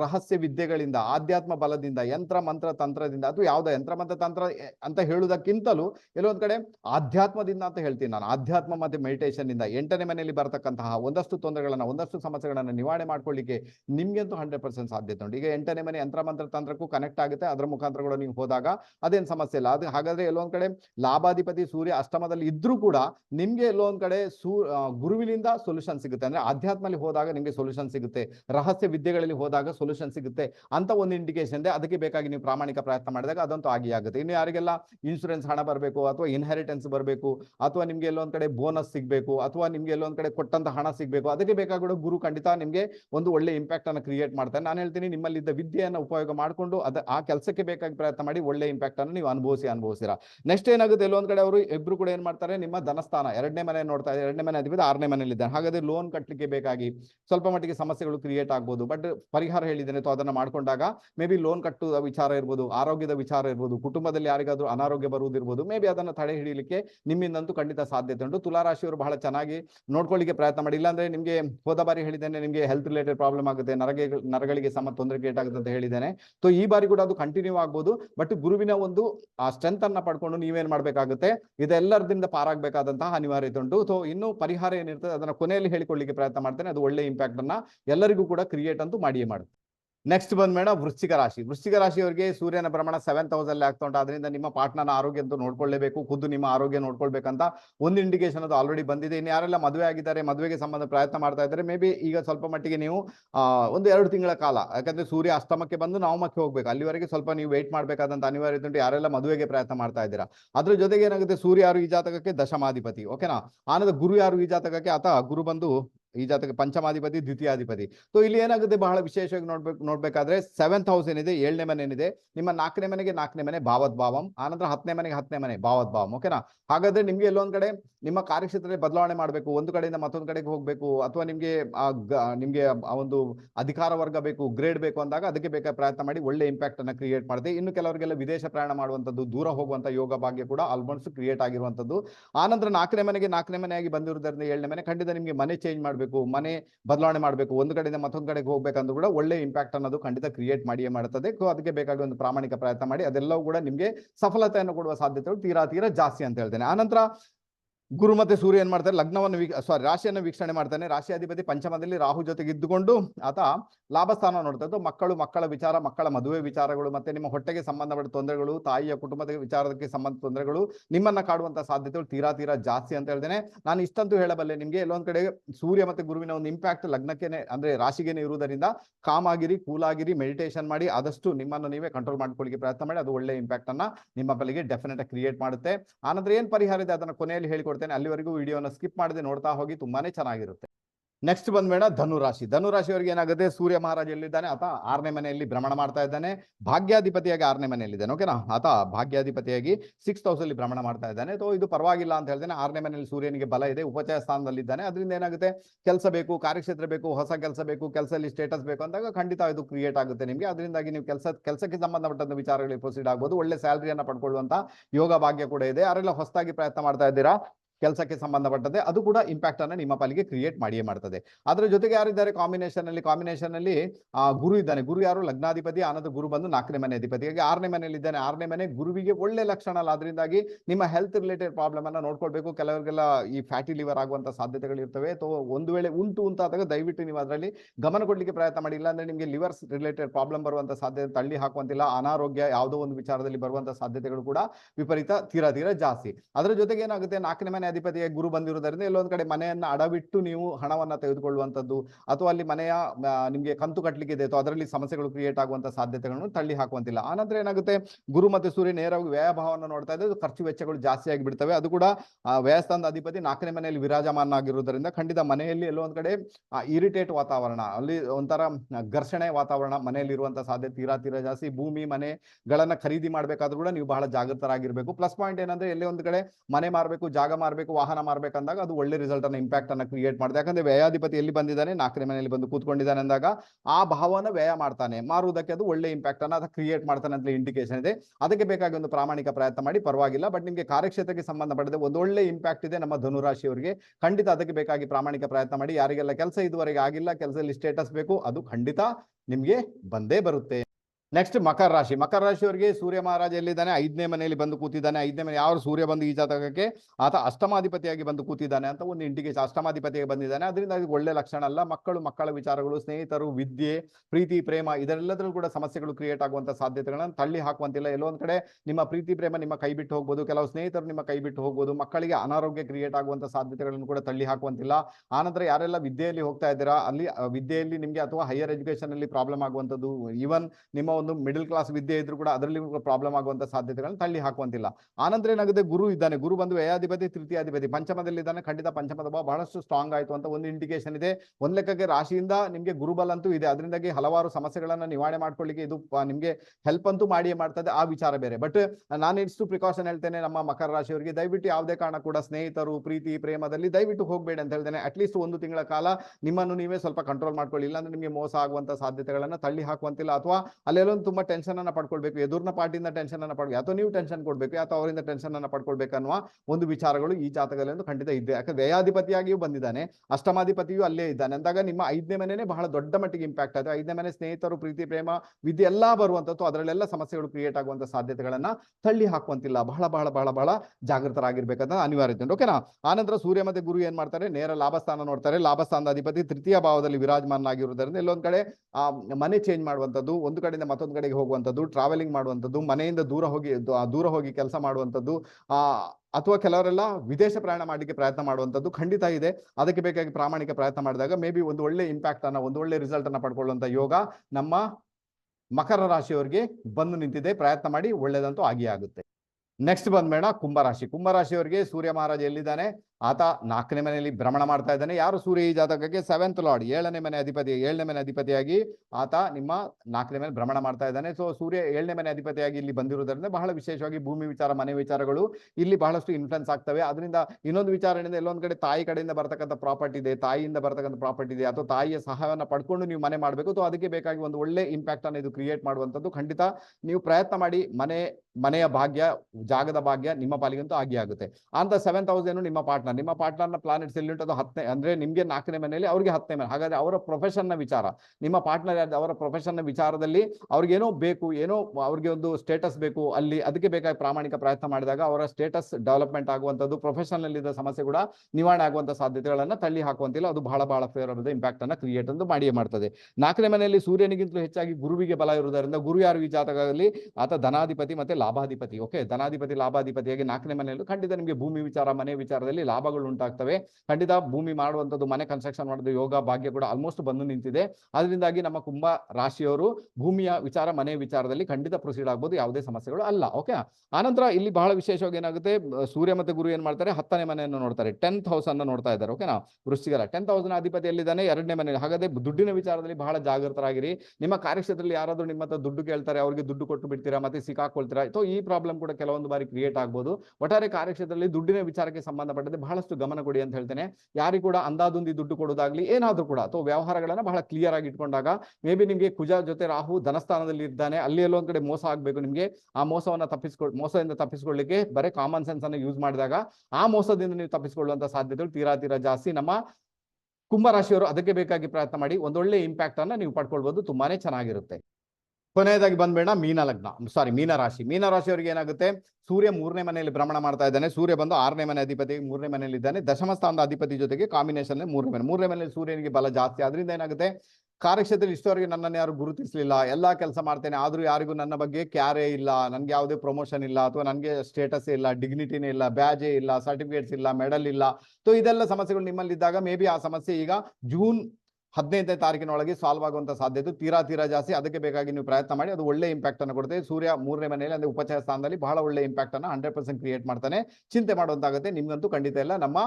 S1: ರಹಸ್ಯ ವಿದ್ಯೆಗಳಿಂದ, ಆಧ್ಯಾತ್ಮ ಬಲದಿಂದ, ಯಂತ್ರ, ಮಂತ್ರ, ತಂತ್ರದಿಂದ, ಅಥವಾ ಯಾವ್ದೋ ಯಂತ್ರ, ಮಂತ್ರ, ತಂತ್ರ ಅಂತ ಹೇಳುವುದಕ್ಕಿಂತಲೂ ಎಲ್ಲೊಂದ್ ಕಡೆ ಆಧ್ಯಾತ್ಮದಿಂದ ಅಂತ ಹೇಳ್ತೀನಿ ನಾನು. ಆಧ್ಯಾತ್ಮ ಮತ್ತೆ ಮೆಡಿಟೇಷನ್ ಇಂದ ಎಂಟನೇ ಮನೆಯಲ್ಲಿ ಬರತಕ್ಕಂತಹ ಒಂದಷ್ಟು ತೊಂದರೆಗಳನ್ನ, ಒಂದಷ್ಟು ಸಮಸ್ಯೆಗಳನ್ನ ನಿವಾರಣೆ ಮಾಡ್ಕೊಳ್ಳಿಕ್ಕೆ ನಿಮ್ಗಂತೂ ಹಂಡ್ರೆಡ್ ಪರ್ಸೆಂಟ್ ಸಾಧ್ಯತೆ ಉಂಟು. ಈಗ ಎಂಟನೇ ಮನೆ ಯಂತ್ರ, ಮಂತ್ರ, ತಂತ್ರಕ್ಕೂ ಕನೆಕ್ಟ್ ಆಗುತ್ತೆ. ಅದರ ಮುಖಾಂತರ ಕೂಡ ನೀವು ಹೋದಾಗ ಅದೇನು ಸಮಸ್ಯೆ ಇಲ್ಲ. ಅದು ಹಾಗಾದ್ರೆ ಎಲ್ಲೊಂದ್ ಕಡೆ ಲಾಭಾಧಿಪತಿ ಸೂರ್ಯ ಅಷ್ಟಮದಲ್ಲಿ ಇದ್ರೂ ಕೂಡ ನಿಮ್ಗೆ ಎಲ್ಲೊಂದ್ ಕಡೆ ಸೂ ಗುರುವಿನಿಂದ ಸೊಲ್ಯೂಷನ್ ಸಿಗುತ್ತೆ ಅಂದ್ರೆ ಆಧ್ಯಾತ್ಮಲ್ಲಿ ಹೋದಾಗ ನಿಮಗೆ ಸೊಲ್ಯೂಷನ್ ಸಿಗುತ್ತೆ, ರಹಸ್ಯ ವಿದ್ಯೆಗಳಲ್ಲಿ ಹೋದಾಗ ಸೊಲ್ಯೂಷನ್ ಸಿಗುತ್ತೆ ಅಂತ ಒಂದು ಇಂಡಿಕೇಶನ್ ಇದೆ. ಅದಕ್ಕೆ ಬೇಕಾಗಿ ನೀವು ಪ್ರಾಮಾಣಿಕ ಪ್ರಯತ್ನ ಮಾಡಿದಾಗ ಅದಂತೂ ಆಗಿ ಆಗುತ್ತೆ. ಇನ್ನು ಯಾರಿಗೆಲ್ಲ ಇನ್ಶೂರೆನ್ಸ್ ಹಣ ಬರಬೇಕು ಅಥವಾ ಇನ್ಹೆರಿಟೆನ್ಸ್ ಬರಬೇಕು ಅಥವಾ ನಿಮ್ಗೆ ಎಲ್ಲೊಂದ್ ಕಡೆ ಬೋನಸ್ ಸಿಗಬೇಕು ಅಥವಾ ನಿಮ್ಗೆ ಎಲ್ಲೊಂದ್ ಕಡೆ ಕೊಟ್ಟಂತ ಹಣ ಸಿಗಬೇಕು, ಅದಕ್ಕೆ ಬೇಕಾಗಿರೋ ಗುರು ಖಂಡಿತ ನಿಮಗೆ ಒಂದು ಒಳ್ಳೆ ಇಂಪ್ಯಾಕ್ಟ್ ಅನ್ನು ಕ್ರಿಯೇಟ್ ಮಾಡ್ತಾರೆ. ನಾನು ಹೇಳ್ತೀನಿ ನಿಮ್ಮಲ್ಲಿದ್ದ ವಿದ್ಯೆಯನ್ನು ಉಪಯೋಗ ಮಾಡಿಕೊಂಡು ಅದ ಆ ಕೆಲಸಕ್ಕೆ ಬೇಕಾಗಿ ಪ್ರಯತ್ನ ಮಾಡಿ ಒಳ್ಳೆ ಇಂಪ್ಯಾಕ್ಟ್ ಅನ್ನು ನೀವು ಅನುಭವಿಸಿ ಅನುಭವಿಸಿರ. ನೆಕ್ಸ್ಟ್ ಏನಾಗುತ್ತೆ ಎಲ್ಲೊಂದ್ ಕಡೆ ಅವರು ಇಬ್ರು ಕೂಡ ಏನ್ ಮಾಡ್ತಾರೆ, ನಿಮ್ಮ ಧನಸ್ಥಾನ ಎರಡನೇ ಮನೆ ನೋಡ್ತಾ ಇದ್ದಾರೆ. ಎರಡನೇ ಮನೆ ಅಧಿಪತಿ ಆರನೇ ಮನೆಯಲ್ಲಿ ಇದ್ದಾನೆ ಹಾಗಾದ್ರೆ ಲೋನ್ ಕಟ್ಟಲಿಕ್ಕೆ ಬೇಕಾಗಿ ಸ್ವಲ್ಪ ಮಟ್ಟಿಗೆ ಸಮಸ್ಯೆಗಳು ಕ್ರಿಯೇಟ್ ಆಗ್ಬೋದು. ಬಟ್ ಪರಿಹಾರ ಹೇಳಿದ್ದೇನೆ. ಸೊ ಅದನ್ನ ಮಾಡ್ಕೊಂಡಾಗ ಮೇ ಬಿ ಲೋನ್ ಕಟ್ಟುವ ವಿಚಾರ ಇರ್ಬೋದು, ಆರೋಗ್ಯದ ವಿಚಾರ ಇರ್ಬೋದು, ಕುಟುಂಬದಲ್ಲಿ ಯಾರಿಗಾದ್ರೂ ಅನಾರೋಗ್ಯ ಬರುವುದಿರ್ಬೋದು ಮೇ ಬಿ ಅದನ್ನ ತಡೆ ಹಿಡಿಯಲಿಕ್ಕೆ ನಿಮ್ಮಿಂದಂತೂ ಖಂಡಿತ ಸಾಧ್ಯತೆ ಉಂಟು. ತುಲಾರಾಶಿಯವರು ಬಹಳ ಚೆನ್ನಾಗಿ ನೋಡ್ಕೊಳ್ಳಿಕ್ಕೆ ಪ್ರಯತ್ನ ಮಾಡಿ. ಇಲ್ಲಾಂದ್ರೆ ನಿಮಗೆ ಹೋದ ಬಾರಿ ಹೇಳಿದ್ದೇನೆ, ನಿಮಗೆ ಹೆಲ್ತ್ ರಿಲೇಟೆಡ್ ಪ್ರಾಬ್ಲಮ್ ಆಗುತ್ತೆ, ನರಗೆ, ನರಗಳಿಗೆ ಸಮ ತೊಂದರೆ ಕ್ರಿಯೇಟ್ ಆಗುತ್ತೆ ಅಂತ ಹೇಳಿದ್ದೇನೆ. ಸೊ ಈ ಬಾರಿ ಕೂಡ ಅದು ಕಂಟಿನ್ಯೂ ಆಗ್ಬೋದು. ಬಟ್ ಗುರುವಿನ ಒಂದು, ಆ ಸ್ಟ್ರೆಂತ್ ಅನ್ನ ಪಡ್ಕೊಂಡು ನೀವೇನ್ ಮಾಡ್ಬೇಕಾಗುತ್ತೆ, ಇದೆಲ್ಲರದಿಂದ ಪಾರಾಗಬೇಕಾದಂತಹ ಅನಿವಾರ್ಯತೆ ಉಂಟು. ಸೊ ಇನ್ನು ಪರಿಹಾರ ಏನಿರ್ತದೆ, ಅದನ್ನ ಕೊನೆಯಲ್ಲಿ ಹೇಳಿಕೊಳ್ಳಿಕ್ಕೆ ಪ್ರಯತ್ನ ಮಾಡ್ತೇನೆ. ಅದು ಒಳ್ಳೆ ಇಂಪ್ಯಾಕ್ಟ್ ಅನ್ನ ಎಲ್ಲರಿಗೂ ಕೂಡ ಕ್ರಿಯೇಟ್ ಅಂತೂ ಮಾಡಿಯೇ ಮಾಡುತ್ತೆ. ನೆಕ್ಸ್ಟ್ ಬಂದ್ ಮೇಡ ವೃಶ್ಚಿಕ ರಾಶಿ. ವೃಶ್ಚಿಕ ರಾಶಿಯವರಿಗೆ ಸೂರ್ಯನ ಪ್ರಮಾಣ ಸೆವೆನ್ ತೌಸಂಡ್ ಆಗ್ತಾ ಉಂಟು. ಅದರಿಂದ ನಿಮ್ಮ ಪಾರ್ಟ್ನರ್ ಆರೋಗ್ಯ ಅಂತೂ ನೋಡ್ಕೊಳ್ಳೇಬೇಕು. ಖುದ್ದು ನಿಮ್ಮ ಆರೋಗ್ಯ ನೋಡ್ಕೊಳ್ಬೇಕಂತ ಒಂದು ಇಂಡಿಕೇಶನ್ ಅದು ಆಲ್ರೆಡಿ ಬಂದಿದೆ. ಇನ್ನು ಯಾರೆಲ್ಲ ಮದುವೆ ಆಗಿದ್ದಾರೆ, ಮದುವೆಗೆ ಸಂಬಂಧ ಪ್ರಯತ್ನ ಮಾಡ್ತಾ ಇದ್ದಾರೆ ಮೇ ಬಿ ಈಗ ಸ್ವಲ್ಪ ಮಟ್ಟಿಗೆ ನೀವು ಒಂದು ಎರಡು ತಿಂಗಳ ಕಾಲ. ಯಾಕಂದ್ರೆ ಸೂರ್ಯ ಅಸ್ತಮಕ್ಕೆ ಬಂದು ನವಮಕ್ಕೆ ಹೋಗ್ಬೇಕು. ಅಲ್ಲಿವರೆಗೆ ಸ್ವಲ್ಪ ನೀವು ವೇಟ್ ಮಾಡಬೇಕಾದಂತ ಅನಿವಾರ್ಯತೆ ಉಂಟು ಯಾರೆಲ್ಲ ಮದುವೆಗೆ ಪ್ರಯತ್ನ ಮಾಡ್ತಾ ಇದ್ದೀರಾ? ಅದ್ರ ಜೊತೆಗೆ ಏನಾಗುತ್ತೆ? ಸೂರ್ಯ ಯಾರು ಈ ಜಾತಕಕ್ಕೆ ದಶಮಾಧಿಪತಿ. ಓಕೆನಾ ಆನಂದ ಗುರು ಯಾರು ಈ ಜಾತಕಕ್ಕೆ? ಆತ ಗುರು ಬಂದು ಈ ಜಾತಕ ಪಂಚಮಾಧಿಪತಿ, ದ್ವಿತೀಯಾಧಿಪತಿ. ಸೊ ಇಲ್ಲಿ ಏನಾಗುತ್ತೆ? ಬಹಳ ವಿಶೇಷವಾಗಿ ನೋಡ್ಬೇಕು, ನೋಡ್ಬೇಕಾದ್ರೆ ಸೆವೆಂತ್ ಹೌಸ್ ಏನಿದೆ, ಏಳನೇ ಮನೆ ಏನಿದೆ? ನಿಮ್ಮ ನಾಲ್ಕನೇ ಮನೆಗೆ ನಾಲ್ಕನೇ ಮನೆ, ಭಾವದ್ಭಾವಂ. ಆನಂತರ ಹತ್ತನೇ ಮನೆಗೆ ಹತ್ತನೇ ಮನೆ, ಭಾವದ್ಭಾವಂ. ಓಕೆನಾ ಹಾಗಾದ್ರೆ ನಿಮ್ಗೆ ಎಲ್ಲೊಂದ್ ಕಡೆ ನಿಮ್ಮ ಕಾರ್ಯಕ್ಷೇತ್ರದಲ್ಲಿ ಬದಲಾವಣೆ ಮಾಡಬೇಕು. ಒಂದು ಕಡೆಯಿಂದ ಮತ್ತೊಂದು ಕಡೆಗೆ ಹೋಗ್ಬೇಕು. ಅಥವಾ ನಿಮ್ಗೆ ನಿಮ್ಗೆ ಆ ಒಂದು ಅಧಿಕಾರ ವರ್ಗ ಬೇಕು ಗ್ರೇಡ್ ಬೇಕು ಅಂದಾಗ ಅದಕ್ಕೆ ಬೇಕಾದ ಪ್ರಯತ್ನ ಮಾಡಿ ಒಳ್ಳೆ ಇಂಪ್ಯಾಕ್ಟ್ ಅನ್ನ ಕ್ರಿಯೇಟ್ ಮಾಡಿದೆ ಇನ್ನು ಕೆಲವರಿಗೆಲ್ಲ ವಿದೇಶ ಪ್ರಯಾಣ ಮಾಡುವಂತದ್ದು ದೂರ ಹೋಗುವಂತ ಯೋಗ ಭಾಗ್ಯ ಕೂಡ ಆಲ್ಮೋಸ್ಟ್ ಕ್ರಿಯೇಟ್ ಆಗಿರುವಂತದ್ದು ಆನಂತರ ನಾಲ್ಕನೇ ಮನೆಗೆ ನಾಲ್ಕನೇ ಮನೆಯಾಗಿ ಬಂದಿರೋದ್ರಿಂದ ಏಳನೇ ಮನೆ, ಖಂಡಿತ ನಿಮ್ಗೆ ಮನೆ ಚೇಂಜ್ ಮಾಡಬೇಕು. ಮನೆ ಬದಲಾವಣೆ ಮಾಡಬೇಕು, ಒಂದು ಕಡೆಯಿಂದ ಮತ್ತೊಂದು ಕಡೆಗೆ ಹೋಗ್ಬೇಕಂದ್ರೂ ಕೂಡ ಒಳ್ಳೆ ಇಂಪ್ಯಾಕ್ಟ್ ಅನ್ನೋದು ಖಂಡಿತ ಕ್ರಿಯೇಟ್ ಮಾಡಿಯೇ ಮಾಡುತ್ತದೆ. ಅದಕ್ಕೆ ಬೇಕಾಗಿ ಒಂದು ಪ್ರಾಮಾಣಿಕ ಪ್ರಯತ್ನ ಮಾಡಿ, ಅದೆಲ್ಲವೂ ಕೂಡ ನಿಮಗೆ ಸಫಲತೆಯನ್ನು ಕೊಡುವ ಸಾಧ್ಯತೆಗಳು ತೀರಾ ತೀರಾ ಜಾಸ್ತಿ ಅಂತ ಹೇಳ್ತೇನೆ. ಆನಂತರ ಗುರು ಮತ್ತೆ ಸೂರ್ಯ ಏನ್ ಮಾಡ್ತಾರೆ? ಲಗ್ನವನ್ನು ಸಾರಿ ರಾಶಿಯನ್ನು ವೀಕ್ಷಣೆ ಮಾಡ್ತಾನೆ. ರಾಶಿಯಾಧಿಪತಿ ಪಂಚಮದಲ್ಲಿ ರಾಹು ಜೊತೆಗೆ ಇದ್ದುಕೊಂಡು ಆತ ಲಾಭಸ್ಥಾನ ನೋಡ್ತಾ ಇದ್ದು, ಮಕ್ಕಳು ಮಕ್ಕಳ ವಿಚಾರ, ಮಕ್ಕಳ ಮದುವೆ ವಿಚಾರಗಳು ಮತ್ತೆ ನಿಮ್ಮ ಹೊಟ್ಟೆಗೆ ಸಂಬಂಧಪಟ್ಟ ತೊಂದರೆಗಳು, ತಾಯಿಯ ಕುಟುಂಬದ ವಿಚಾರಕ್ಕೆ ಸಂಬಂಧ ತೊಂದರೆಗಳು, ನಿಮ್ಮನ್ನ ಕಾಡುವಂತ ಸಾಧ್ಯತೆಗಳು ತೀರಾ ತೀರಾ ಜಾಸ್ತಿ ಅಂತ ಹೇಳ್ತೇನೆ. ನಾನು ಇಷ್ಟಂತೂ ಹೇಳಬಲ್ಲೆ ನಿಮ್ಗೆ, ಎಲ್ಲೊಂದ್ ಕಡೆ ಸೂರ್ಯ ಮತ್ತೆ ಗುರುವಿನ ಒಂದು ಇಂಪ್ಯಾಕ್ಟ್ ಲಗ್ನಕ್ಕೇನೆ, ಅಂದ್ರೆ ರಾಶಿಗೇನೆ ಇರುವುದರಿಂದ ಕಾಮ್ ಆಗಿರಿ ಕೂಲ್ ಆಗಿರಿ ಮೆಡಿಟೇಷನ್ ಮಾಡಿ, ಆದಷ್ಟು ನಿಮ್ಮನ್ನು ನೀವೇ ಕಂಟ್ರೋಲ್ ಮಾಡ್ಕೊಳ್ಳಿ ಪ್ರಯತ್ನ ಮಾಡಿ, ಅದು ಒಳ್ಳೆ ಇಂಪ್ಯಾಕ್ಟ್ ಅನ್ನ ನಿಮ್ಮ ಬಲಿಗೆ ಡೆಫಿನೆಟ್ ಕ್ರಿಯೇಟ್ ಮಾಡುತ್ತೆ. ಆನಂತರ ಏನ್ ಪರಿಹಾರ ಇದೆ ಅದನ್ನ ಕೊನೆಯಲ್ಲಿ ಹೇಳಿಕೊಡ್ತೇನೆ ಅಲ್ಲಿವರೆಗೂ ವಿಡಿಯೋನ ಸ್ಕಿಪ್ ಮಾಡದೆ ನೋಡ್ತಾ ಹೋಗಿ ತುಂಬಾನೇ ಚೆನ್ನಾಗಿರುತ್ತೆ. ನೆಕ್ಸ್ಟ್ ಬಂದ್ಬೇಡ ಧನುರಾಶಿ. ಧನುರಾಶಿಯವರಿಗೆ ಏನಾಗುತ್ತೆ? ಸೂರ್ಯ ಮಹಾರಾಜ ಎಲ್ಲಿದ್ದಾನೆ? ಆತ ಆರನೇ ಮನೆಯಲ್ಲಿ ಭ್ರಮಣ ಮಾಡ್ತಾ ಇದ್ದಾನೆ. ಭಾಗ್ಯಾಧಿಪತಿಯಾಗಿ ಆರನೇ ಮನೆಯಲ್ಲಿದ್ದಾನೆ ಓಕೆನಾ ಆತ ಭಾಗ್ಯಾಧಿಪತಿಯಾಗಿ ಸಿಕ್ಸ್ ಹೌಸ್ ಅಲ್ಲಿ ಭ್ರಮಣ ಮಾಡ್ತಾ ಇದ್ದಾನೆ. ಸೊ ಇದು ಪರವಾಗಿಲ್ಲ ಅಂತ ಹೇಳ್ತೇನೆ. ಆರನೇ ಮನೆಯಲ್ಲಿ ಸೂರ್ಯನಿಗೆ ಬಲ ಇದೆ, ಉಪಚಯ ಸ್ಥಾನದಲ್ಲಿದ್ದಾನೆ. ಅದರಿಂದ ಏನಾಗುತ್ತೆ? ಕೆಲಸ ಬೇಕು, ಕಾರ್ಯಕ್ಷೇತ್ರ ಬೇಕು, ಹೊಸ ಕೆಲಸ ಬೇಕು, ಕೆಲಸದಲ್ಲಿ ಸ್ಟೇಟಸ್ ಬೇಕು ಅಂದಾಗ ಖಂಡಿತ ಇದು ಕ್ರಿಯೇಟ್ ಆಗುತ್ತೆ ನಿಮಗೆ. ಅದರಿಂದಾಗಿ ನೀವು ಕೆಲಸ, ಕೆಲಸಕ್ಕೆ ಸಂಬಂಧಪಟ್ಟಂತ ವಿಚಾರಗಳಿಗೆ ಪ್ರೊಸೀಡ್ ಆಗ್ಬೋದು. ಒಳ್ಳೆ ಸ್ಯಾಲರಿಯನ್ನ ಪಡ್ಕೊಳ್ಳುವಂತ ಯೋಗ ಭಾಗ್ಯ ಕೂಡ ಇದೆ. ಯಾರೆಲ್ಲ ಹೊಸದಾಗಿ ಪ್ರಯತ್ನ ಮಾಡ್ತಾ ಇದ್ದೀರಾ? ಕೆಲಸಕ್ಕೆ ಸಂಬಂಧಪಟ್ಟದೆ ಅದು ಕೂಡ ಇಂಪ್ಯಾಕ್ಟ್ ಅನ್ನ ನಿಮ್ಮ ಪಾಲಿಗೆ ಕ್ರಿಯೇಟ್ ಮಾಡಿಯೇ ಮಾಡ್ತದೆ. ಅದರ ಜೊತೆಗೆ ಯಾರಿದ್ದಾರೆ? ಕಾಂಬಿನೇಷನ್ ಅಲ್ಲಿ ಕಾಂಬಿನೇಷನ್ ಅಲ್ಲಿ ಗುರು ಇದ್ದಾನೆ. ಗುರು ಯಾರು? ಲಗ್ನಾಧಿಪತಿ, ಆನಂದ ಗುರು ಬಂದು ನಾಲ್ಕನೇ ಮನೆ ಅಧಿಪತಿ. ಹಾಗೆ ಆರನೇ ಮನೆಯಲ್ಲಿ ಇದ್ದಾನೆ. ಆರನೇ ಮನೆ ಗುರುವಿಗೆ ಒಳ್ಳೆ ಲಕ್ಷಣ ಅಲ್ಲ. ಅದರಿಂದಾಗಿ ನಿಮ್ಮ ಹೆಲ್ತ್ ರಿಲೇಟೆಡ್ ಪ್ರಾಬ್ಲಮ್ ಅನ್ನ ನೋಡ್ಕೊಳ್ಬೇಕು. ಕೆಲವರಿಗೆಲ್ಲ ಈ ಫ್ಯಾಟಿ ಲಿವರ್ ಆಗುವಂತ ಸಾಧ್ಯತೆಗಳು ಇರ್ತವೆ. ಅಥವಾ ಒಂದು ವೇಳೆ ಉಂಟು ಅಂತ ಆದಾಗ ದಯವಿಟ್ಟು ನೀವು ಅದರಲ್ಲಿ ಗಮನ ಕೊಡ್ಲಿಕ್ಕೆ ಪ್ರಯತ್ನ ಮಾಡಿ. ಇಲ್ಲ ಅಂದ್ರೆ ನಿಮಗೆ ಲಿವರ್ಸ್ ರಿಲೇಟೆಡ್ ಪ್ರಾಬ್ಲಮ್ ಬರುವಂತ ಸಾಧ್ಯತೆ ತಳ್ಳಿ ಹಾಕುವಂತಿಲ್ಲ. ಅನಾರೋಗ್ಯ ಯಾವುದೋ ಒಂದು ವಿಚಾರದಲ್ಲಿ ಬರುವಂತ ಸಾಧ್ಯತೆಗಳು ಕೂಡ ವಿಪರೀತ ತೀರಾ ತೀರಾ ಜಾಸ್ತಿ. ಅದರ ಜೊತೆಗೆ ಏನಾಗುತ್ತೆ? ನಾಲ್ಕನೇ ಮನೆ ಅಧಿಪತಿಯಾಗಿ ಗುರು ಬಂದಿರೋದ್ರಿಂದ ಎಲ್ಲೊಂದ್ ಕಡೆ ಮನೆಯನ್ನ ಅಡವಿಟ್ಟು ನೀವು ಹಣವನ್ನ ತೆಗೆದುಕೊಳ್ಳುವಂತದ್ದು ಅಥವಾ ಅಲ್ಲಿ ಮನೆಯ ನಿಮಗೆ ಕಂತು ಕಟ್ಟಲಿಕ್ಕೆ ಇದೆ ಅಥವಾ ಅದರಲ್ಲಿ ಸಮಸ್ಯೆಗಳು ಕ್ರಿಯೇಟ್ ಆಗುವಂತ ಸಾಧ್ಯತೆಗಳನ್ನು ತಳ್ಳಿ ಹಾಕುವಂತಿಲ್ಲ. ಆನಂತರ ಏನಾಗುತ್ತೆ? ಗುರು ಮತ್ತು ಸೂರ್ಯ ನೇರವಾಗಿ ವ್ಯಯಭಾವವನ್ನು ನೋಡ್ತಾ ಇದ್ರೆ ಖರ್ಚು ವೆಚ್ಚಗಳು ಜಾಸ್ತಿ ಆಗಿ ಬಿಡ್ತವೆ ಅದು ಕೂಡ ವ್ಯಯಸ್ಥಾನದ ಅಧಿಪತಿ ನಾಲ್ಕನೇ ಮನೆಯಲ್ಲಿ ವಿರಾಜಮಾನ ಆಗಿರುವುದರಿಂದ ಖಂಡಿತ ಮನೆಯಲ್ಲಿ ಎಲ್ಲೋ ಒಂದ್ ಕಡೆ ಇರಿಟೇಟ್ ವಾತಾವರಣ. ಅಲ್ಲಿ ಒಂಥರ ಘರ್ಷಣೆ ವಾತಾವರಣ ಮನೆಯಲ್ಲಿ ಇರುವಂತಹ ಸಾಧ್ಯತೆ ತೀರಾ ತೀರಾ ಜಾಸ್ತಿ ಭೂಮಿ, ಮನೆಗಳನ್ನ ಖರೀದಿ ಮಾಡ್ಬೇಕಾದ್ರೂ ಕೂಡ ನೀವು ಬಹಳ ಜಾಗೃತರಾಗಿರ್ಬೇಕು. ಪ್ಲಸ್ ಪಾಯಿಂಟ್ ಏನಂದ್ರೆ ಎಲ್ಲೇ ಒಂದ್ ಕಡೆ ಮನೆ ಮಾರಬೇಕು, ಜಾಗ ಮಾರಬೇಕು ವಾಹನ ಮಾರ್ಬೇಕಂದಾಗ ಅದು ಒಳ್ಳೆ ರಿಸಲ್ಟ್ ಅನ್ನ ಇಂಪ್ಯಾಕ್ಟ್ ಅನ್ನ ಕ್ರಿಯೇಟ್ ಮಾಡಿದೆ ಯಾಕಂದ್ರೆ ವ್ಯಯಾಧಿಪತಿ ಎಲ್ಲಿ ಬಂದಿದ್ದಾನೆ? ನಾಲ್ಕನೇ ಮನೆಯಲ್ಲಿ ಬಂದು ಕೂತ್ಕೊಂಡಿದ್ದಾನೆ ಅಂದಾಗ ಆ ಭಾವನ ವ್ಯಯ ಮಾಡ್ತಾನೆ. ಮಾರುವುದಕ್ಕೆ ಅದು ಒಳ್ಳೆ ಇಂಪ್ಯಾಕ್ಟ್ ಅನ್ನ ಅದು ಕ್ರಿಯೇಟ್ ಮಾಡ್ತಾನೆ ಅಂತ ಇಂಡಿಕೇಶನ್ ಇದೆ. ಅದಕ್ಕೆ ಬೇಕಾಗಿ ಒಂದು ಪ್ರಾಮಾಣಿಕ ಪ್ರಯತ್ನ ಮಾಡಿ, ಪರವಾಗಿಲ್ಲ. ಬಟ್ ನಿಮಗೆ ಕಾರ್ಯಕ್ಷೇತ್ರಕ್ಕೆ ಸಂಬಂಧಪಟ್ಟದೆ ಒಂದು ಒಳ್ಳೆ ಇಂಪ್ಯಾಕ್ಟ್ ಇದೆ ನಮ್ಮ ಧನುರಾಶಿಯವರಿಗೆ. ಖಂಡಿತ ಅದಕ್ಕೆ ಬೇಕಾಗಿ ಪ್ರಾಮಾಣಿಕ ಪ್ರಯತ್ನ ಮಾಡಿ. ಯಾರಿಗೆಲ್ಲ ಕೆಲಸ ಇದುವರೆಗೆ ಆಗಿಲ್ಲ, ಕೆಲಸದಲ್ಲಿ ಸ್ಟೇಟಸ್ ಬೇಕು, ಅದು ಖಂಡಿತ ನಿಮಗೆ ಬಂದೇ ಬರುತ್ತೆ. ನೆಕ್ಸ್ಟ್ ಮಕರ ರಾಶಿ ಮಕರ ರಾಶಿಯವರಿಗೆ ಸೂರ್ಯ ಮಹಾರಾಜ ಎಲ್ಲಿದ್ದಾನೆ? ಐದನೇ ಮನೆಯಲ್ಲಿ ಬಂದು ಕೂತಿದ್ದಾನೆ. ಐದನೇ ಮನೆ ಯಾರು ಸೂರ್ಯ ಬಂದು ಈ ಜಾತಕಕ್ಕೆ ಆತ ಅಷ್ಟಮಾಧಿಪತಿಯಾಗಿ ಬಂದು ಕೂತಿದ್ದಾನೆ ಅಂತ ಒಂದು ಇಂಡಿಕೇಶನ್ ಅಷ್ಟಮಾಧಿಪತಿಯಾಗಿ ಬಂದಿದ್ದಾನೆ. ಅದರಿಂದ ಇದು ಒಳ್ಳೆ ಲಕ್ಷಣ ಅಲ್ಲ. ಮಕ್ಕಳು ಮಕ್ಕಳ ವಿಚಾರಗಳು, ಸ್ನೇಹಿತರು, ವಿದ್ಯೆ, ಪ್ರೀತಿ, ಪ್ರೇಮ ಇದರೆಲ್ಲದರಲ್ಲೂ ಕೂಡ ಸಮಸ್ಯೆಗಳು ಕ್ರಿಯೇಟ್ ಆಗುವಂತ ಸಾಧ್ಯತೆಗಳನ್ನು ತಳ್ಳಿ ಹಾಕುವಂತಿಲ್ಲ. ಎಲ್ಲೋ ಒಂದ್ ಕಡೆ ನಿಮ್ಮ ಪ್ರೀತಿ, ಪ್ರೇಮ ನಿಮ್ಮ ಕೈ ಬಿಟ್ಟು ಹೋಗ್ಬೋದು. ಕೆಲವು ಸ್ನೇಹಿತರು ನಿಮ್ಮ ಕೈ ಬಿಟ್ಟು ಹೋಗ್ಬೋದು. ಮಕ್ಕಳಿಗೆ ಅನಾರೋಗ್ಯ ಕ್ರಿಯೇಟ್ ಆಗುವಂತಹ ಸಾಧ್ಯತೆಗಳನ್ನು ಕೂಡ ತಳ್ಳಿ ಹಾಕುವಂತಿಲ್ಲ. ಆನಂತರ ಯಾರೆಲ್ಲ ವಿದ್ಯೆಯಲ್ಲಿ ಹೋಗ್ತಾ ಇದ್ದೀರಾ? ಅಲ್ಲಿ, ವಿದ್ಯೆಯಲ್ಲಿ ನಿಮಗೆ ಅಥವಾ ಹೈಯರ್ ಎಜುಕೇಶನ್ ಅಲ್ಲಿ ಪ್ರಾಬ್ಲಮ್ ಆಗುವಂತದ್ದು ಈವನ್ ನಿಮ್ಮ ಒಂದು ಮಿಡಲ್ ಕ್ಲಾಸ್ ವಿದ್ಯೆ ಇದ್ರೂ ಕೂಡ ಅದರಲ್ಲಿ ಪ್ರಾಬ್ಲಮ್ ಆಗುವಂತ ಸಾಧ್ಯತೆಗಳನ್ನು ತಳ್ಳಿ ಹಾಕುವಂತಿಲ್ಲ. ಆನಂತರ ಏನಾಗುತ್ತೆ? ಗುರು ಇದ್ದಾನೆ. ಗುರು ಬಂದು ವ್ಯಯಾಧಿಪತಿ ತೃತೀಯಾಧಿಪತಿ, ಪಂಚಮದಲ್ಲಿ ಇದ್ದಾನೆ. ಖಂಡಿತ ಪಂಚಮದ ಬಹಳಷ್ಟು ಸ್ಟ್ರಾಂಗ್ ಆಯಿತು ಅಂತ ಒಂದು ಇಂಡಿಕೇಶನ್ ಇದೆ. ಒಂದ್ ಲೆಕ್ಕಕ್ಕೆ ರಾಶಿಯಿಂದ ನಿಮಗೆ ಗುರುಬಲ್ ಅಂತೂ ಇದೆ. ಅದರಿಂದಾಗಿ ಹಲವಾರು ಸಮಸ್ಯೆಗಳನ್ನ ನಿವಾರಣೆ ಮಾಡ್ಕೊಳ್ಳಿಕ್ಕೆ ಇದು ನಿಮಗೆ ಹೆಲ್ಪ್ ಅಂತೂ ಮಾಡಿಯೇ ಮಾಡ್ತದೆ. ಆ ವಿಚಾರ ಬೇರೆ. ಬಟ್ ನಾನು ಇಷ್ಟು ಪ್ರಿಕಾಷನ್ ಹೇಳ್ತೇನೆ ನಮ್ಮ ಮಕರ ರಾಶಿಯವರಿಗೆ. ದಯವಿಟ್ಟು ಯಾವುದೇ ಕಾರಣ ಕೂಡ ಸ್ನೇಹಿತರು, ಪ್ರೀತಿ, ಪ್ರೇಮದಲ್ಲಿ ದಯವಿಟ್ಟು ಹೋಗಬೇಡಿ ಅಂತ ಹೇಳ್ತೇನೆ. ಅಟ್ಲೀಸ್ಟ್ ಒಂದು ತಿಂಗಳ ಕಾಲ ನಿಮ್ಮನ್ನು ನೀವೇ ಸ್ವಲ್ಪ ಕಂಟ್ರೋಲ್ ಮಾಡ್ಕೊಳ್ಳಿ. ಇಲ್ಲಾಂದ್ರೆ ನಿಮಗೆ ಮೋಸ ಆಗುವಂತ ಸಾಧ್ಯತೆಗಳನ್ನ ತಳ್ಳಿ ಹಾಕುವಂತಿಲ್ಲ. ಅಥವಾ ಅಲ್ಲೆಲ್ಲೊಂದು ತುಂಬಾ ಟೆನ್ಷನ್ ಅನ್ನ ಪಡ್ಕೊಳ್ಬೇಕು, ಎದುರಿನ ಪಾರ್ಟಿಯಿಂದ ಟೆನ್ಷನ್ ಅನ್ನ ಪಡ್ಬೇಕು ಅಥವಾ ನೀವು ಟೆನ್ಷನ್ ಕೊಡ್ಬೇಕು ಅಥವಾ ಅವರಿಂದ ಟೆನ್ಷನ್ ಅನ್ನ ಪಡ್ಕೊಳ್ಬೇಕು ಅನ್ನುವ ಒಂದು ವಿಚಾರಗಳು ಈ ಜಾತಕದಲ್ಲಿ ಖಂಡಿತ ಇದೆ ಯಾಕಂದ್ರೆ ವ್ಯಯಾಧಿಪತಿಯಾಗಿಯೂ ಬಂದಿದ್ದಾನೆ, ಅಷ್ಟಮಾಧಿಪತಿಯೂ ಅಲ್ಲೇ ಇದ್ದಾನೆ. ಅಂದಾಗ ನಿಮ್ಮ ಐದನೇ ಮನೆನೇ ಬಹಳ ದೊಡ್ಡ ಮಟ್ಟಿಗೆ ಇಂಪ್ಯಾಕ್ಟ್ ಆಗುತ್ತೆ ಐದನೇ ಮನೆ ಸ್ನೇಹಿತರು, ಪ್ರೀತಿ, ಪ್ರೇಮ, ವಿದ್ಯೆ ಎಲ್ಲ ಬರುವಂತದ್ದು ಅದರಲ್ಲೆಲ್ಲ ಸಮಸ್ಯೆಗಳು ಕ್ರಿಯೇಟ್ ಆಗುವಂತ ಸಾಧ್ಯತೆಗಳನ್ನ ತಳ್ಳಿ ಹಾಕುವಂತಿಲ್ಲ. ಬಹಳ ಬಹಳ ಬಹಳ ಬಹಳ ಜಾಗೃತರಾಗಿರ್ಬೇಕಂತ ಅನಿವಾರ್ಯತೆ ಉಂಟು ಓಕೆನಾ? ಆನಂತರ ಸೂರ್ಯ ಮತ್ತೆ ಗುರು ಏನ್ ಮಾಡ್ತಾರೆ? ನೇರ ಲಾಭಸ್ಥಾನ ನೋಡ್ತಾರೆ. ಲಾಭಸ್ಥಾನದ ಅಧಿಪತಿ ತೃತೀಯ ಭಾವದಲ್ಲಿ ವಿರಾಜಮಾನಾಗಿರುವುದರಿಂದ ಎಲ್ಲೊಂದ್ ಕಡೆ, ಆ, ಮನೆ ಚೇಂಜ್ ಮಾಡುವಂತದ್ದು ಒಂದು ಕಡೆಯಿಂದ ಮತ್ತೊಂದು ಕಡೆಗೆ ಹೋಗುವಂಥದ್ದು ಟ್ರಾವೆಲಿಂಗ್ ಮಾಡುವಂಥದ್ದು, ಮನೆಯಿಂದ ದೂರ ಹೋಗಿ ದೂರ ಹೋಗಿ ಕೆಲಸ ಮಾಡುವಂಥದ್ದು, ಆ, ಅಥವಾ ಕೆಲವರೆಲ್ಲ ವಿದೇಶ ಪ್ರಯಾಣ ಮಾಡಲಿಕ್ಕೆ ಪ್ರಯತ್ನ ಮಾಡುವಂಥದ್ದು ಖಂಡಿತ ಇದೆ. ಅದಕ್ಕೆ ಬೇಕಾಗಿ ಪ್ರಾಮಾಣಿಕ ಪ್ರಯತ್ನ ಮಾಡಿದಾಗ ಮೇ ಬಿ ಒಂದು ಒಳ್ಳೆ ಇಂಪ್ಯಾಕ್ಟ್ ಅನ್ನ, ಒಂದು ಒಳ್ಳೆ ರಿಸಲ್ಟ್ ಅನ್ನ ಪಡ್ಕೊಳ್ಳುವಂಥ ಯೋಗ ನಮ್ಮ ಮಕರ ರಾಶಿಯವರಿಗೆ ಬಂದು ನಿಂತಿದೆ. ಪ್ರಯತ್ನ ಮಾಡಿ ಒಳ್ಳೇದಂತೂ ಆಗಿಯೇ ಆಗುತ್ತೆ. ನೆಕ್ಸ್ಟ್ ಬಂದ್ಬೇಡ ಕುಂಭರಾಶಿ ಕುಂಭರಾಶಿಯವರಿಗೆ ಸೂರ್ಯ ಮಹಾರಾಜ ಎಲ್ಲಿದ್ದಾನೆ? ಆತ ನಾಲ್ಕನೇ ಮನೆಯಲ್ಲಿ ಭ್ರಮಣ ಮಾಡ್ತಾ ಇದ್ದಾನೆ. ಯಾರು ಸೂರ್ಯ ಈ ಜಾತಕಕ್ಕೆ? ಸೆವೆಂತ್ ಲಾರ್ಡ್ ಏಳನೇ ಮನೆ ಅಧಿಪತಿ, ಏಳನೇ ಮನೆ ಅಧಿಪತಿಯಾಗಿ ಆತ ನಿಮ್ಮ ನಾಲ್ಕನೇ ಮನೆ ಭ್ರಮಣ ಮಾಡ್ತಾ ಇದ್ದಾನೆ. ಸೊ ಸೂರ್ಯ ಏಳನೇ ಮನೆ ಅಧಿಪತಿಯಾಗಿ ಇಲ್ಲಿ ಬಂದಿರುವುದರಿಂದ ಬಹಳ ವಿಶೇಷವಾಗಿ ಭೂಮಿ ವಿಚಾರ, ಮನೆ ವಿಚಾರಗಳು ಇಲ್ಲಿ ಬಹಳಷ್ಟು ಇನ್ಫ್ಲುಯೆನ್ಸ್ ಆಗ್ತವೆ. ಅದರಿಂದ ಇನ್ನೊಂದು ವಿಚಾರದಿಂದ ಎಲ್ಲೊಂದು ಕಡೆ ತಾಯಿ ಕಡೆಯಿಂದ ಬರ್ತಕ್ಕಂಥ ಪ್ರಾಪರ್ಟಿ ಇದೆ, ತಾಯಿಯಿಂದ ಬರ್ತಕ್ಕಂಥ ಪ್ರಾಪರ್ಟಿ ಇದೆ. ಅಥವಾ ತಾಯಿಯ ಸಹಾಯವನ್ನು ಪಡ್ಕೊಂಡು ನೀವು ಮನೆ ಮಾಡಬೇಕು. ಅಥವಾ ಅದಕ್ಕೆ ಬೇಕಾಗಿ ಒಂದು ಒಳ್ಳೆ ಇಂಪ್ಯಾಕ್ಟ್ ಅನ್ನು ಇದು ಕ್ರಿಯೇಟ್ ಮಾಡುವಂಥದ್ದು. ಖಂಡಿತ ನೀವು ಪ್ರಯತ್ನ ಮಾಡಿ ಮನೆ, ಮನೆಯ ಭಾಗ್ಯ, ಜಾಗದ ಭಾಗ್ಯ ನಿಮ್ಮ ಪಾಲಿಗಂತೂ ಆಗಿ ಆಗುತ್ತೆ. ಅಂತ ಸೆವೆನ್ ತೌಸಂಡ್ ನಿಮ್ಮ ಪಾರ್ಟ್ನರ್ ನಿಮ್ಮ ಪಾರ್ಟ್ನರ್ನ ಪ್ಲಾನೆಟ್ಸ್ ಎಲ್ಲಿ ಉಂಟು ಅದು ಹತ್ತನೇ, ಅಂದ್ರೆ ನಿಮ್ಗೆ ನಾಲ್ಕನೇ ಮನೆಯಲ್ಲಿ ಅವ್ರಿಗೆ ಹತ್ತನೇ ಮನೆ. ಹಾಗಾದ್ರೆ ಅವರ ಪ್ರೊಫೆಷನ್ನ ವಿಚಾರ. ನಿಮ್ಮ ಪಾರ್ಟ್ನರ್ ಅವರ ಪ್ರೊಫೆಷನ್ ವಿಚಾರದಲ್ಲಿ ಅವ್ರಿಗೆ ಏನೋ ಬೇಕು, ಏನೋ ಅವ್ರಿಗೆ ಒಂದು ಸ್ಟೇಟಸ್ ಬೇಕು, ಅಲ್ಲಿ ಅದಕ್ಕೆ ಬೇಕಾಗಿ ಪ್ರಾಮಾಣಿಕ ಪ್ರಯತ್ನ ಮಾಡಿದಾಗ ಅವರ ಸ್ಟೇಟಸ್ ಡೆವಲಪ್ಮೆಂಟ್ ಆಗುವಂಥದ್ದು ಪ್ರೊಫೆಷನಲ್ ಇದ್ದ ಸಮಸ್ಯೆ ಕೂಡ ನಿವಾರಣೆ ಆಗುವಂತ ಸಾಧ್ಯತೆಗಳನ್ನ ತಳ್ಳಿ ಹಾಕುವಂತಿಲ್ಲ. ಅದು ಬಹಳ ಬಹಳ ಫೇವರಬಲ್ ಇಂಪ್ಯಾಕ್ಟ್ ಅನ್ನ ಕ್ರಿಯೇಟ್ ಅಂತ ಮಾಡಿಯೇ ಮಾಡ್ತದೆ. ನಾಲ್ಕನೇ ಮನೆಯಲ್ಲಿ ಸೂರ್ಯನಿಗಿಂತಲೂ ಹೆಚ್ಚಾಗಿ ಗುರುವಿಗೆ ಬಲ ಇರುವುದರಿಂದ ಗುರು ಯಾರು ಈ ಜಾತಕದಲ್ಲಿ? ಆತ ಧನಾಧಿಪತಿ ಮತ್ತೆ ಲಾಭಾಧಿಪತಿ. ಓಕೆ ಧನಾಧಿಪತಿ, ಲಾಭಾಧಿಪತಿಯಾಗಿ ನಾಲ್ಕನೇ ಮನೆಯಲ್ಲೂ ಖಂಡಿತ ನಿಮಗೆ ಭೂಮಿ ವಿಚಾರ, ಮನೆ ವಿಚಾರದಲ್ಲಿ ಲಾಭಗಳು ಉಂಟಾಗ್ತವೆ. ಖಂಡಿತ ಭೂಮಿ ಮಾಡುವಂಥದ್ದು, ಮನೆ ಕನ್ಸ್ಟ್ರಕ್ಷನ್ ಮಾಡೋದು ಯೋಗ, ಭಾಗ್ಯ ಕೂಡ ಆಲ್ಮೋಸ್ಟ್ ಬಂದು ನಿಂತಿದೆ. ಅದರಿಂದಾಗಿ ನಮ್ಮ ಕುಂಭ ರಾಶಿಯವರು ಭೂಮಿಯ ವಿಚಾರ, ಮನೆ ವಿಚಾರದಲ್ಲಿ ಖಂಡಿತ ಪ್ರೊಸೀಡ್ ಆಗ್ಬೋದು, ಯಾವುದೇ ಸಮಸ್ಯೆಗಳು ಅಲ್ಲ ಓಕೆ ಆನಂತರ ಇಲ್ಲಿ ಬಹಳ ವಿಶೇಷವಾಗಿ ಏನಾಗುತ್ತೆ ಸೂರ್ಯ ಮತ್ತೆ ಗುರು ಏನ್ ಮಾಡ್ತಾರೆ, ಹತ್ತನೇ ಮನೆಯನ್ನು ನೋಡ್ತಾರೆ ಟೆಂತ್ ಹೌಸ್ ಅನ್ನು ನೋಡ್ತಾ ಇದ್ದಾರೆ ಓಕೆನಾ ವೃಶ್ಚಿಕರ ಟೆಂತ್ ಹೌಸ್ನ ಅಧಿಪತಿ ಎಲ್ಲಿದ್ದಾನೆ ಎರಡನೇ ಮನೆ ಹಾಗಾದ್ರೆ ದುಡ್ಡಿನ ವಿಚಾರದಲ್ಲಿ ಬಹಳ ಜಾಗೃತರಾಗಿರಿ. ನಿಮ್ಮ ಕಾರ್ಯಕ್ಷೇತ್ರದಲ್ಲಿ ಯಾರಾದ್ರೂ ನಿಮ್ಮ ದುಡ್ಡು ಕೇಳ್ತಾರೆ, ಅವ್ರಿಗೆ ದುಡ್ಡು ಕೊಟ್ಟು ಬಿಡ್ತೀರಾ, ಮತ್ತೆ ಸಿಕ್ಕಾಕೊಳ್ತೀರಾ ಸೊ ಈ ಪ್ರಾಬ್ಲಮ್ ಕೂಡ ಕೆಲವೊಂದು ಬಾರಿ ಕ್ರಿಯೇಟ್ ಆಗ್ಬೋದು. ಒಟ್ಟಾರೆ ಕಾರ್ಯಕ್ಷೇತ್ರದಲ್ಲಿ ದುಡ್ಡಿನ ವಿಚಾರಕ್ಕೆ ಸಂಬಂಧಪಟ್ಟಂತೆ ಬಹಳಷ್ಟು ಗಮನ ಕೊಡಿ ಅಂತ ಹೇಳ್ತೇನೆ. ಯಾರಿಗೂ ಕೂಡ ಅಂದಾದೊಂದಿ ದುಡ್ಡು ಕೊಡೋದಾಗ್ಲಿ ಏನಾದ್ರೂ ಕೂಡ ಅಥವಾ ವ್ಯವಹಾರಗಳನ್ನ ಬಹಳ ಕ್ಲಿಯರ್ ಆಗಿ ಇಟ್ಕೊಂಡಾಗ ಮೇ ಬಿ ನಿಮಗೆ ಕುಜ ಜೊತೆ ರಾಹು ಧನಸ್ಥಾನದಲ್ಲಿ ಇದ್ದಾನೆ, ಅಲ್ಲಿ ಎಲ್ಲೋ ಒಂದ್ ಕಡೆ ಮೋಸ ಆಗ್ಬೇಕು ನಿಮಗೆ, ಆ ಮೋಸವನ್ನ ತಪ್ಪಿಸ್ಕೊಳ್ ಮೋಸದಿಂದ ತಪ್ಪಿಸ್ಕೊಳ್ಳಿಕ್ಕೆ ಬರೀ ಕಾಮನ್ ಸೆನ್ಸ್ ಅನ್ನು ಯೂಸ್ ಮಾಡಿದಾಗ ಆ ಮೋಸದಿಂದ ನೀವು ತಪ್ಪಿಸಿಕೊಳ್ಳುವಂತ ಸಾಧ್ಯತೆಗಳು ತೀರಾ ತೀರಾ ಜಾಸ್ತಿ. ನಮ್ಮ ಕುಂಭರಾಶಿಯವರು ಅದಕ್ಕೆ ಬೇಕಾಗಿ ಪ್ರಯತ್ನ ಮಾಡಿ ಒಂದೊಳ್ಳೆ ಇಂಪ್ಯಾಕ್ಟ್ ಅನ್ನ ನೀವು ಪಡ್ಕೊಳ್ಬಹುದು ತುಂಬಾನೇ ಚೆನ್ನಾಗಿರುತ್ತೆ. ಕೊನೆಯದಾಗಿ ಬಂದ್ಬೇಡ ಮೀನ ಲಗ್ನ. ಸಾರಿ ಮೀನ ರಾಶಿ. ಮೀನ ರಾಶಿಯವರಿಗೆ ಏನಾಗುತ್ತೆ? ಸೂರ್ಯ ಮೂರನೇ ಮನೆಯಲ್ಲಿ ಭ್ರಮಣ ಮಾಡ್ತಾ ಇದ್ದಾನೆ. ಸೂರ್ಯ ಬಂದು ಆರನೇ ಮನೆ ಅಧಿಪತಿ, ಮೂರನೇ ಮನೆಯಲ್ಲಿ ಇದ್ದಾನೆ. ದಶಮ ಸ್ಥಾನದ ಅಧಿಪತಿ ಜೊತೆಗೆ ಕಾಂಬಿನೇಷನ್ ಮೂರನೇ ಮನೆ. ಮೂರನೇ ಮನೆಯಲ್ಲಿ ಸೂರ್ಯನಿಗೆ ಬಲ ಜಾಸ್ತಿ. ಆದ್ರಿಂದ ಏನಾಗುತ್ತೆ? ಕಾರ್ಯಕ್ಷೇತ್ರದಲ್ಲಿ ಇಷ್ಟವರೆಗೆ ನನ್ನನ್ನು ಯಾರು ಗುರುತಿಸಲಿಲ್ಲ. ಎಲ್ಲ ಕೆಲಸ ಮಾಡ್ತೇನೆ. ಆದರೂ ಯಾರಿಗೂ ನನ್ನ ಬಗ್ಗೆ ಕ್ಯಾರೇ ಇಲ್ಲ. ನನಗೆ ಯಾವುದೇ ಪ್ರಮೋಷನ್ ಇಲ್ಲ. ಅಥವಾ ನನಗೆ ಸ್ಟೇಟಸ್ ಇಲ್ಲ. ಡಿಗ್ನಿಟಿನೇ ಇಲ್ಲ. ಬ್ಯಾಜೇ ಇಲ್ಲ. ಸರ್ಟಿಫಿಕೇಟ್ಸ್ ಇಲ್ಲ. ಮೆಡಲ್ ಇಲ್ಲ. ಸೊ ಇದೆಲ್ಲ ಸಮಸ್ಯೆಗಳು ನಿಮ್ಮಲ್ಲಿದ್ದಾಗ ಮೇ ಬಿ ಆ ಸಮಸ್ಯೆ ಈಗ ಜೂನ್ ಹದಿನೈದನೇ ತಾರೀಕಿನೊಳಗೆ ಸಾಲ್ವ್ ಆಗುವಂತ ಸಾಧ್ಯತೆ ತೀರಾ ತೀರಾ ಜಾಸ್ತಿ ಅದಕ್ಕೆ ಬೇಕಾಗಿ ನೀವು ಪ್ರಯತ್ನ ಮಾಡಿ. ಅದು ಒಳ್ಳೆ ಇಂಪ್ಯಾಕ್ಟ್ ಅನ್ನು ಕೊಡುತ್ತೆ. ಸೂರ್ಯ ಮೂರನೇ ಮನೆಯಲ್ಲಿ, ಅಂದ್ರೆ ಉಪಚಯ ಸ್ಥಾನದಲ್ಲಿ ಬಹಳ ಒಳ್ಳೆ ಇಂಪ್ಯಾಕ್ಟ್ ಅನ್ನು ಹಂಡ್ರೆಡ್ ಪರ್ಸೆಂಟ್ ಕ್ರಿಯೇಟ್ ಮಾಡ್ತಾನೆ. ಚಿಂತೆ ಮಾಡುವಂತಾಗುತ್ತೆ. ನಿಮ್ಗಂತೂ ಖಂಡಿತ ಇಲ್ಲ. ನಮ್ಮ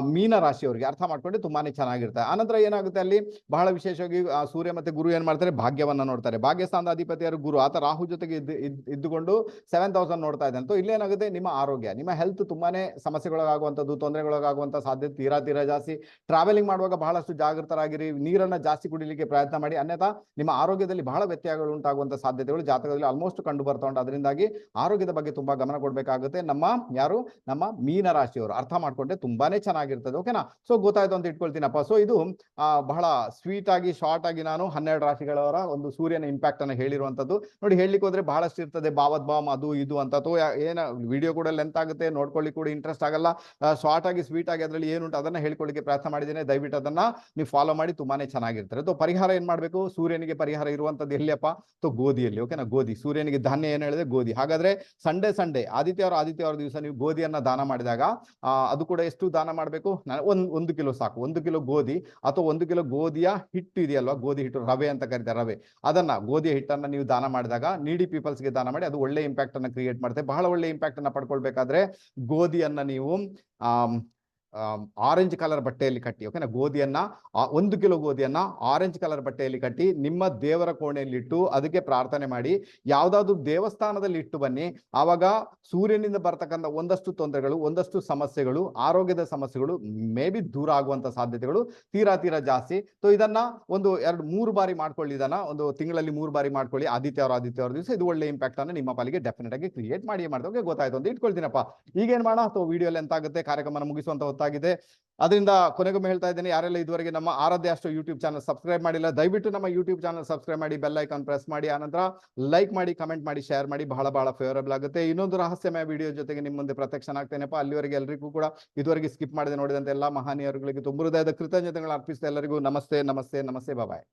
S1: ಮೀನ ರಾಶಿಯವರಿಗೆ ಅರ್ಥ ಮಾಡ್ಕೊಂಡು ತುಂಬಾನೇ ಚೆನ್ನಾಗಿರುತ್ತೆ. ಆನಂತರ ಏನಾಗುತ್ತೆ ಅಲ್ಲಿ? ಬಹಳ ವಿಶೇಷವಾಗಿ ಸೂರ್ಯ ಮತ್ತೆ ಗುರು ಏನ್ ಮಾಡ್ತಾರೆ? ಭಾಗ್ಯವನ್ನ ನೋಡ್ತಾರೆ. ಭಾಗ್ಯ ಸ್ಥಾನದ ಅಧಿಪತಿಯರು ಗುರು. ಆತ ರಾಹು ಜೊತೆಗೆ ಇದ್ದು ಇದ್- ಇದ್ದುಕೊಂಡು ಸೆವೆನ್ ತೌಸಂಡ್ ನೋಡ್ತಾ ಇದ್ದಾನೆ. ಇಲ್ಲಿ ಏನಾಗುತ್ತೆ? ನಿಮ್ಮ ಆರೋಗ್ಯ. ನಿಮ್ಮ ಹೆಲ್ತ್ ತುಂಬಾನೇ ಸಮಸ್ಯೆಗಳಾಗುವಂತದ್ದು ತೊಂದರೆಗಳಾಗುವಂತ ಸಾಧ್ಯತೆ ತೀರಾ ತೀರಾ ಜಾಸ್ತಿ. ಟ್ರಾವೆಲಿಂಗ್ ಮಾಡುವಾಗ ಬಹಳಷ್ಟು ಜಾಗೃತರಾಗಿರಿ. ನೀರನ್ನ ಜಾಸ್ತಿ ಕುಡಿಲಿಕ್ಕೆ ಪ್ರಯತ್ನ ಮಾಡಿ, ಅನ್ಯಥಾ ನಿಮ್ಮ ಆರೋಗ್ಯದಲ್ಲಿ ಬಹಳ ವ್ಯತ್ಯಯಗಳು ಉಂಟಾಗುವಂತ ಸಾಧ್ಯತೆಗಳು ಜಾತಕದಲ್ಲಿ ಆಲ್ಮೋಸ್ಟ್ ಕಂಡು ಬರ್ತಾ ಉಂಟು ಅದರಿಂದಾಗಿ ಆರೋಗ್ಯದ ಬಗ್ಗೆ ತುಂಬಾ ಗಮನ ಕೊಡಬೇಕಾಗುತ್ತೆ. ನಮ್ಮ ಯಾರು? ನಮ್ಮ ಮೀನ ರಾಶಿಯವರು. ಅರ್ಥ ಮಾಡ್ಕೊಂಡ್ರೆ ತುಂಬಾನೇ ಚೆನ್ನಾಗಿರ್ತದೆ. ಓಕೆನಾ ಸೊ ಗೊತ್ತಾಯ್ತು ಅಂತ ಇಟ್ಕೊಳ್ತೀನಪ್ಪ. ಸೊ ಇದು ಬಹಳ ಸ್ವೀಟ್ ಆಗಿ ಶಾರ್ಟ್ ಆಗಿ ನಾನು ಹನ್ನೆರಡು ರಾಶಿಗಳವರ ಒಂದು ಸೂರ್ಯನ ಇಂಪ್ಯಾಕ್ಟ್ ಅನ್ನು ಹೇಳಿರುವಂತದ್ದು. ನೋಡಿ, ಹೇಳಲಿಕ್ಕೆ ಹೋದ್ರೆ ಬಹಳಷ್ಟು ಇರ್ತದೆ. ಭಾವದ್ ಭಾವಮ್ ಅದು ಇದು ಅಂತ. ಅಥವಾ ಏನ ವಿಡಿಯೋ ಕೂಡ ಲೆಂತ್ ಆಗುತ್ತೆ. ನೋಡ್ಕೊಳ್ಳಿ ಕೂಡ ಇಂಟ್ರೆಸ್ಟ್ ಆಗಲ್ಲ. ಶಾರ್ಟ್ ಆಗಿ ಸ್ವೀಟ್ ಆಗಿ ಅದರಲ್ಲಿ ಏನುಂಟು ಅದನ್ನ ಹೇಳ್ಕೊಳ್ಳಿಕ್ಕೆ ಪ್ರಯತ್ನ ಮಾಡಿದ್ದೇನೆ. ದಯವಿಟ್ಟು ಅದನ್ನ ನೀವು ಫಾಲೋ ಮಾಡಿ. ತುಂಬಾನೇ ಚೆನ್ನಾಗಿರ್ತಾರೆ. ಸೊ ಪರಿಹಾರ ಏನ್ ಮಾಡ್ಬೇಕು? ಸೂರ್ಯನಿಗೆ ಪರಿಹಾರ ಇರುವಂತದ್ದು ಎಲ್ಲಿಯಪ್ಪ? ಸೊ ಗೋಧಿಯಲ್ಲಿ ಓಕೆನಾ ಗೋಧಿ. ಸೂರ್ಯನಿಗೆ ಧಾನ್ಯ ಏನ್ ಹೇಳಿದ್ರೆ ಗೋಧಿ. ಹಾಗಾದ್ರೆ ಸಂಡೇ ಸಂಡೇ ಆದಿತ್ಯವಾರ ಆದಿತ್ಯವಾರ ದಿವಸ ನೀವು ಗೋಧಿಯನ್ನ ದಾನ ಮಾಡಿದಾಗ ಆ, ಅದು ಕೂಡ ಎಷ್ಟು ದಾನ ಮಾಡಬೇಕು? ಒಂದ್ ಒಂದು ಕಿಲೋ ಸಾಕು. ಒಂದು ಕಿಲೋ ಗೋಧಿ ಅಥವಾ ಒಂದು ಕಿಲೋ ಗೋಧಿಯ ಹಿಟ್ಟು ಇದೆಯಲ್ವಾ? ಗೋಧಿ ಹಿಟ್ಟು ರವೆ ಅಂತ ಕರೀತಾರೆ ರವೆ. ಅದನ್ನ ಗೋಧಿಯ ಹಿಟ್ಟನ್ನ ನೀವು ದಾನ ಮಾಡಿದಾಗ ನೀಡಿ ಪೀಪಲ್ಸ್ಗೆ ದಾನ ಮಾಡಿ ಅದು ಒಳ್ಳೆ ಇಂಪ್ಯಾಕ್ಟ್ ಅನ್ನ ಕ್ರಿಯೇಟ್ ಮಾಡುತ್ತೆ. ಬಹಳ ಒಳ್ಳೆ ಇಂಪ್ಯಾಕ್ಟ್ ಅನ್ನ ಪಡ್ಕೊಳ್ಬೇಕಾದ್ರೆ ಗೋಧಿಯನ್ನ ನೀವು ಆಮ್, ಆರೆಂಜ್ ಕಲರ್ ಬಟ್ಟೆಯಲ್ಲಿ ಕಟ್ಟಿ ಓಕೆನಾ ಗೋಧಿಯನ್ನ ಒಂದು ಕಿಲೋ ಗೋಧಿಯನ್ನ ಆರೆಂಜ್ ಕಲರ್ ಬಟ್ಟೆಯಲ್ಲಿ ಕಟ್ಟಿ, ನಿಮ್ಮ ದೇವರ ಕೋಣೆಯಲ್ಲಿ ಇಟ್ಟು ಅದಕ್ಕೆ ಪ್ರಾರ್ಥನೆ ಮಾಡಿ, ಯಾವ್ದಾದ್ರು ದೇವಸ್ಥಾನದಲ್ಲಿ ಇಟ್ಟು ಬನ್ನಿ, ಆವಾಗ ಸೂರ್ಯನಿಂದ ಬರ್ತಕ್ಕಂಥ ಒಂದಷ್ಟು ತೊಂದರೆಗಳು, ಒಂದಷ್ಟು ಸಮಸ್ಯೆಗಳು, ಆರೋಗ್ಯದ ಸಮಸ್ಯೆಗಳು, ಮೇ ಬಿ ದೂರ ಆಗುವಂತ ಸಾಧ್ಯತೆಗಳು ತೀರಾ ತೀರಾ ಜಾಸ್ತಿ. ಸೊ ಇದನ್ನ ಒಂದು ಎರಡು, ಮೂರು ಬಾರಿ ಮಾಡ್ಕೊಳ್ಳಿ ಇದನ್ನ, ಒಂದು ತಿಂಗಳಲ್ಲಿ ಮೂರು ಬಾರಿ ಮಾಡ್ಕೊಳ್ಳಿ ಆದಿತ್ಯವಾರ ಆದಿತ್ಯವಾರ ದಿವಸ, ಇದು ಒಳ್ಳೆ ಇಂಪ್ಯಾಕ್ಟ್ ಅನ್ನ ನಿಮ್ಮ ಪಾಲಿಗೆ ಡೆಫಿನೆಟ್ ಆಗಿ ಕ್ರಿಯೇಟ್ ಮಾಡಿ ಮಾಡ್ತೇವೆ ಗೊತ್ತಾಯ್ತು ಅಂತ ಇಟ್ಕೊಳ್ತೀನಪ್ಪ. ಈಗೇನ್ ಮಾಡೋಣ? ಅಥವಾ ವಿಡಿಯೋ ಎಂತಾಗುತ್ತೆ? ಆಗುತ್ತೆ ಕಾರ್ಯಕ್ರಮನ ಮುಗಿಸುವಂತ ಹೊತ್ತಾಗಿದೆ ಅದರಿಂದ ಕೊನೆಗೊಮ್ಮೆ ಹೇಳ್ತಾ ಇದ್ದೇನೆ, ಯಾರೆಲ್ಲ ಇದುವರೆಗೆ ನಮ್ಮ ಆರಾಧ್ಯ ಅಷ್ಟು ಯೂಟ್ಯೂಬ್ ಚಾನಲ್ ಸಬ್ಸ್ಕ್ರೈಬ್ ಮಾಡಿಲ್ಲ, ದಯವಿಟ್ಟು ನಮ್ಮ ಯೂಟ್ಯೂಬ್ ಚಾನಲ್ ಸಬ್ಸ್ಕ್ರೈಬ್ ಮಾಡಿ, ಬೆಲ್ ಐಕಾನ್ ಪ್ರೆಸ್ ಮಾಡಿ, ಆನಂತರ ಲೈಕ್ ಮಾಡಿ, ಕಮೆಂಟ್ ಮಾಡಿ, ಶೇರ್ ಮಾಡಿ, ಬಹಳ ಬಹಳ ಫೇವರಬಲ್ ಆಗುತ್ತೆ. ಇನ್ನೊಂದು ರಹಸ್ಯಮಯ ವಿಡಿಯೋ ಜೊತೆಗೆ ನಿಮ್ಮ ಮುಂದೆ ಪ್ರತ್ಯಕ್ಷನಾಗ್ತೇನೆಪ್ಪ. ಅಲ್ಲಿವರೆಗೆ ಎಲ್ಲರಿಗೂ ಕೂಡ ಇದುವರೆಗೆ ಸ್ಕಿಪ್ ಮಾಡದೆ ನೋಡಿದಂತೆ ಎಲ್ಲ ಮಹಾನೀಯರುಗಳಿಗೆ ತುಂಬ ಹೃದಯದ ಕೃತಜ್ಞತೆಗಳು ಅರ್ಪಿಸಿದೆ ಎಲ್ಲರಿಗೂ ನಮಸ್ತೆ ನಮಸ್ತೆ ನಮಸ್ತೆ ಬಾಯ್